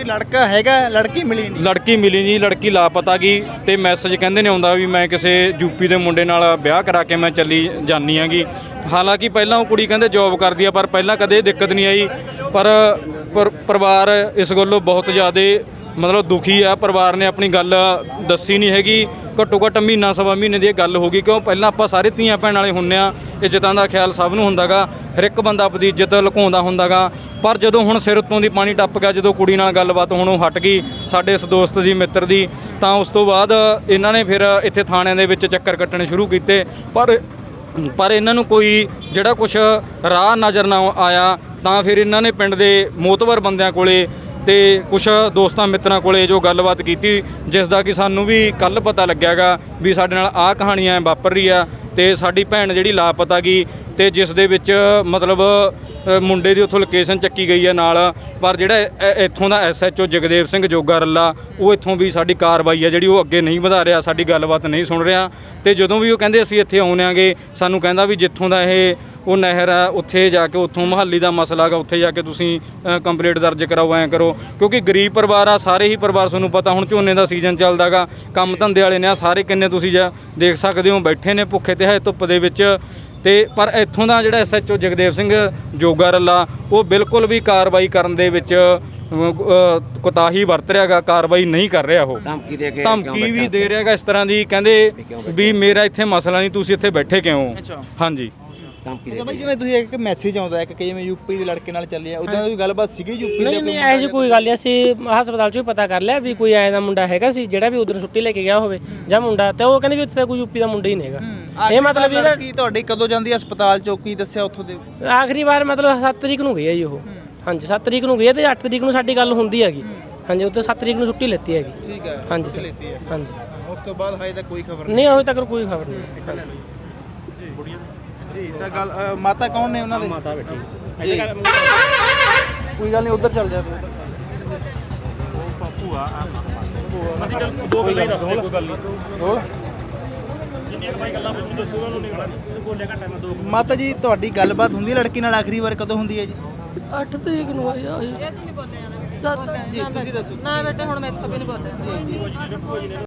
ਕਿਉਂਕਿ ਲੜਕਾ ਹੈਗਾ, ਲੜਕੀ ਮਿਲੀ ਨਹੀਂ। ਲੜਕੀ ਮਿਲੀ ਜੀ ਲੜਕੀ ਲਾਪਤਾ ਗਈ ਤੇ ਮੈਸੇਜ ਕਹਿੰਦੇ ਨੇ ਆਉਂਦਾ ਵੀ ਮੈਂ ਕਿਸੇ ਯੂਪੀ ਦੇ ਮੁੰਡੇ ਨਾਲ ਵਿਆਹ ਕਰਾ ਕੇ ਮੈਂ ਚੱਲੀ ਜਾਨੀ ਆਂਗੀ ਹਾਲਾਂਕਿ ਪਹਿਲਾਂ ਉਹ ਕੁੜੀ ਕਹਿੰਦੇ ਜੌਬ ਕਰਦੀ ਆ, ਪਰ ਪਹਿਲਾਂ ਕਦੇ ਦਿੱਕਤ ਨਹੀਂ ਆਈ। ਪਰ- ਪਰਿਵਾਰ ਇਸ ਗੱਲੋਂ ਬਹੁਤ ਜ਼ਿਆਦਾ ਮਤਲਬ ਦੁਖੀ ਆ, ਪਰਿਵਾਰ ਨੇ ਆਪਣੀ ਗੱਲ ਦੱਸੀ ਨਹੀਂ ਹੈਗੀ। ਘੱਟੋ ਘੱਟ ਮਹੀਨਾ, ਸਵਾ ਮਹੀਨੇ ਦੀ ਇਹ ਗੱਲ ਹੋ ਗਈ। ਕਿਉਂ? ਪਹਿਲਾਂ ਆਪਾਂ ਸਾਰੇ ਧੀਆਂ ਭੈਣ ਵਾਲੇ ਹੁੰਨੇ ਆ, ਇੱਜ਼ਤਾਂ ਦਾ ਖਿਆਲ ਸਭ ਨੂੰ ਹੁੰਦਾਗਾ। ਹਰ ਇੱਕ ਬੰਦਾ ਆਪਣੀ ਇੱਜ਼ਤ ਲੁਕਾਉਂਦਾ ਹੁੰਦਾਗਾ। ਪਰ ਜਦੋਂ ਹੁਣ ਸਿਰ ਉੱਤੋਂ ਦੀ ਪਾਣੀ ਟੱਪ ਗਿਆ, ਜਦੋਂ ਕੁੜੀ ਨਾਲ ਗੱਲਬਾਤ ਹੁਣ ਉਹ ਹਟ ਗਈ, ਸਾਡੇ ਇਸ ਦੋਸਤ ਦੀ, ਮਿੱਤਰ ਦੀ, ਤਾਂ ਉਸ ਤੋਂ ਬਾਅਦ ਇਹਨਾਂ ਨੇ ਫਿਰ ਇੱਥੇ ਥਾਣਿਆਂ ਦੇ ਵਿੱਚ ਚੱਕਰ ਕੱਟਣੇ ਸ਼ੁਰੂ ਕੀਤੇ। ਪਰ ਪਰ ਇਹਨਾਂ ਨੂੰ ਕੋਈ ਜਿਹੜਾ ਕੁਝ ਰਾਹ ਨਜ਼ਰ ਨਾ ਆਇਆ, ਤਾਂ ਫਿਰ ਇਹਨਾਂ ਨੇ ਪਿੰਡ ਦੇ ਮੋਤਵਰ ਬੰਦਿਆਂ ਕੋਲੇ ਤੇ ਕੁਝ ਦੋਸਤਾਂ ਮਿੱਤਰਾਂ ਕੋਲੇ ਜੋ ਗੱਲਬਾਤ ਕੀਤੀ, ਜਿਸ ਦਾ ਕਿ ਸਾਨੂੰ ਵੀ ਕੱਲ ਪਤਾ ਲੱਗਿਆਗਾ ਵੀ ਸਾਡੇ ਨਾਲ ਆਹ ਕਹਾਣੀਆਂ ਵਾਪਰ ਰਹੀ ਆ ਤੇ ਸਾਡੀ ਭੈਣ ਜਿਹੜੀ ਲਾਪਤਾ ਗਈ ਤੇ ਜਿਸ ਦੇ ਵਿੱਚ ਮਤਲਬ ਮੁੰਡੇ ਦੀ ਉੱਥੋਂ ਲੋਕੇਸ਼ਨ ਚੱਕੀ ਗਈ ਹੈ ਨਾਲ, ਪਰ ਜਿਹੜਾ ਇੱਥੋਂ ਦਾ ਐਸਐਚਓ ਜਗਦੇਵ ਸਿੰਘ ਜੋਗਾ ਰੱਲਾ, ਉਹ ਇੱਥੋਂ ਵੀ ਸਾਡੀ ਕਾਰਵਾਈ ਹੈ ਜਿਹੜੀ ਉਹ ਅੱਗੇ ਨਹੀਂ ਵਧਾ ਰਿਹਾ, ਸਾਡੀ ਗੱਲਬਾਤ ਨਹੀਂ ਸੁਣ ਰਿਹਾ ਤੇ ਜਦੋਂ ਵੀ ਉਹ ਕਹਿੰਦੇ ਅਸੀਂ ਇੱਥੇ ਆਉਣੇ ਆਂਗੇ ਸਾਨੂੰ ਕਹਿੰਦਾ ਵੀ ਜਿੱਥੋਂ ਦਾ ਇਹ ਉਹ ਨਹਿਰ ਆ ਉੱਥੇ ਜਾ ਕੇ ਉੱਥੋਂ ਮੁਹੱਲੀ ਦਾ ਮਸਲਾ ਹੈਗਾ ਉੱਥੇ ਜਾ ਕੇ ਤੁਸੀਂ ਕੰਪਲੀਟ ਦਰਜ ਕਰਾਓ ਐਂ ਕਰੋ। ਕਿਉਂਕਿ ਗਰੀਬ ਪਰਿਵਾਰ ਆ ਸਾਰੇ ਹੀ ਪਰਿਵਾਰ ਤੁਹਾਨੂੰ ਪਤਾ ਹੁਣ ਝੋਨੇ ਦਾ ਸੀਜ਼ਨ ਚੱਲਦਾਗਾ ਕੰਮ ਧੰਦੇ ਵਾਲੇ ਨੇ ਆ ਸਾਰੇ ਕਿੰਨੇ ਤੁਸੀਂ ਜਾ ਦੇਖ ਸਕਦੇ ਹੋ ਬੈਠੇ ਨੇ ਭੁੱਖੇ ਤੇ ਹੈ ਧੁੱਪ ਦੇ ਵਿੱਚ। ਤੇ ਪਰ ਇੱਥੋਂ ਦਾ ਜਿਹੜਾ ਐਸਐਚਓ ਜਗਦੇਵ ਸਿੰਘ ਜੋਗਾ ਰੱਲਾ ਉਹ ਬਿਲਕੁਲ ਵੀ ਕਾਰਵਾਈ ਕਰਨ ਦੇ ਵਿੱਚ ਕੋਤਾਹੀ ਵਰਤ ਰਿਹਾਗਾ ਕਾਰਵਾਈ ਨਹੀਂ ਕਰ ਰਿਹਾ ਉਹ। ਧਮਕੀ ਦੇ ਕੇ ਧਮਕੀ ਵੀ ਦੇ ਰਿਹਾਗਾ ਇਸ ਤਰ੍ਹਾਂ ਦੀ ਕਹਿੰਦੇ ਵੀ ਮੇਰਾ ਇੱਥੇ ਮਸਲਾ ਨਹੀਂ ਤੁਸੀਂ ਇੱਥੇ ਬੈਠੇ ਕਿਉਂ? ਹਾਂਜੀ। ਧਮਕੀ ਦੇ ਜਿਵੇਂ ਤੁਸੀਂ ਇੱਕ ਮੈਸੇਜ ਆਉਂਦਾ ਹੈ ਕਿ ਜਿਵੇਂ ਯੂਪੀ ਦੇ ਲੜਕੇ ਨਾਲ ਚੱਲੀ ਆ ਉਦਾਂ ਦੀ ਗੱਲਬਾਤ ਸੀਗੀ ਯੂਪੀ ਦੇ ਨਹੀਂ ਨਹੀਂ ਇਹੋ ਜਿਹੀ ਕੋਈ ਗੱਲ ਨਹੀਂ ਅਸੀਂ ਹਸਪਤਾਲ ਚੋਂ ਹੀ ਪਤਾ ਕਰ ਲਿਆ ਵੀ ਕੋਈ ਐਂ ਦਾ ਮੁੰਡਾ ਹੈਗਾ ਸੀ ਜਿਹੜਾ ਵੀ ਉਧਰ ਛੁੱਟੀ ਲੈ ਕੇ ਗਿਆ ਹੋਵੇ ਜਾਂ ਮੁੰਡਾ ਤੇ ਉਹ ਕਹਿੰਦੇ ਵੀ ਉੱਥੇ ਤਾਂ ਕੋਈ ਯੂਪੀ ਦਾ ਮੁੰਡਾ ਹੀ ਨਹੀਂ ਹੈਗਾ। ਇਹ ਮਤਲਬ ਇਹਦਾ ਲੜਕੀ ਤੁਹਾਡੀ ਕਦੋਂ ਜਾਂਦੀ ਹਸਪਤਾਲ ਚੋਂ ਕੀ ਦੱਸਿਆ ਉੱਥੋਂ ਦੇ? ਆਖਰੀ ਵਾਰ ਮਤਲਬ 7 ਤਰੀਕ ਨੂੰ ਗਈ ਹੈ ਜੀ ਉਹ। ਹਾਂਜੀ 7 ਤਰੀਕ ਨੂੰ ਗਈ ਹੈ ਤੇ 8 ਤਰੀਕ ਨੂੰ ਸਾਡੀ ਗੱਲ ਹੁੰਦੀ ਹੈਗੀ। ਹਾਂਜੀ ਉੱਥੇ 7 ਤਰੀਕ ਨੂੰ ਛੁੱਟੀ ਲੈਤੀ ਹੈਗੀ। ਠੀਕ ਹੈ ਹਾਂਜੀ ਸਰ। ਹਾਂਜੀ। ਉਸ ਤੋਂ ਬਾਅਦ ਹਜੇ ਤੱਕ ਕੋਈ ਖਬਰ ਨਹੀਂ ਅਜੇ ਤੱਕ ਕੋਈ ਖਬਰ ਨਹੀਂ ਹਾਂਜੀ। ਜੀ ਤਾਂ ਗੱਲ ਅ, ਮਾਤਾ ਕੌਣ ਨੇ ਉਹਨਾਂ ਦੇ? ਮਾਤਾ ਬੈਠੀ। ਜੀ। ਕੋਈ ਗੱਲ ਨਹੀਂ ਉੱਧਰ ਚੱਲ ਜਾ ਤੂੰ। ਦੋ ਗੱਲਾਂ ਹੀ ਦੱਸ ਦੇ ਕੋਈ ਗੱਲ ਨਹੀਂ ਹੋਰ ਮਾਤਾ ਜੀ ਤੁਹਾਡੀ ਗੱਲਬਾਤ ਹੁੰਦੀ ਹੈ ਲੜਕੀ ਨਾਲ? ਆਖਰੀ ਵਾਰ ਕਦੋਂ ਹੁੰਦੀ ਹੈ ਜੀ? 8 ਤਰੀਕ ਨੂੰ ਆਇਆ ਹੋਇਆ ਸੱਤ ਨਾ ਬੇਟੇ ਹੁਣ ਮੈਂ ਇੱਥੋਂ ਵੀ ਨਹੀਂ ਬੋਲਿਆ।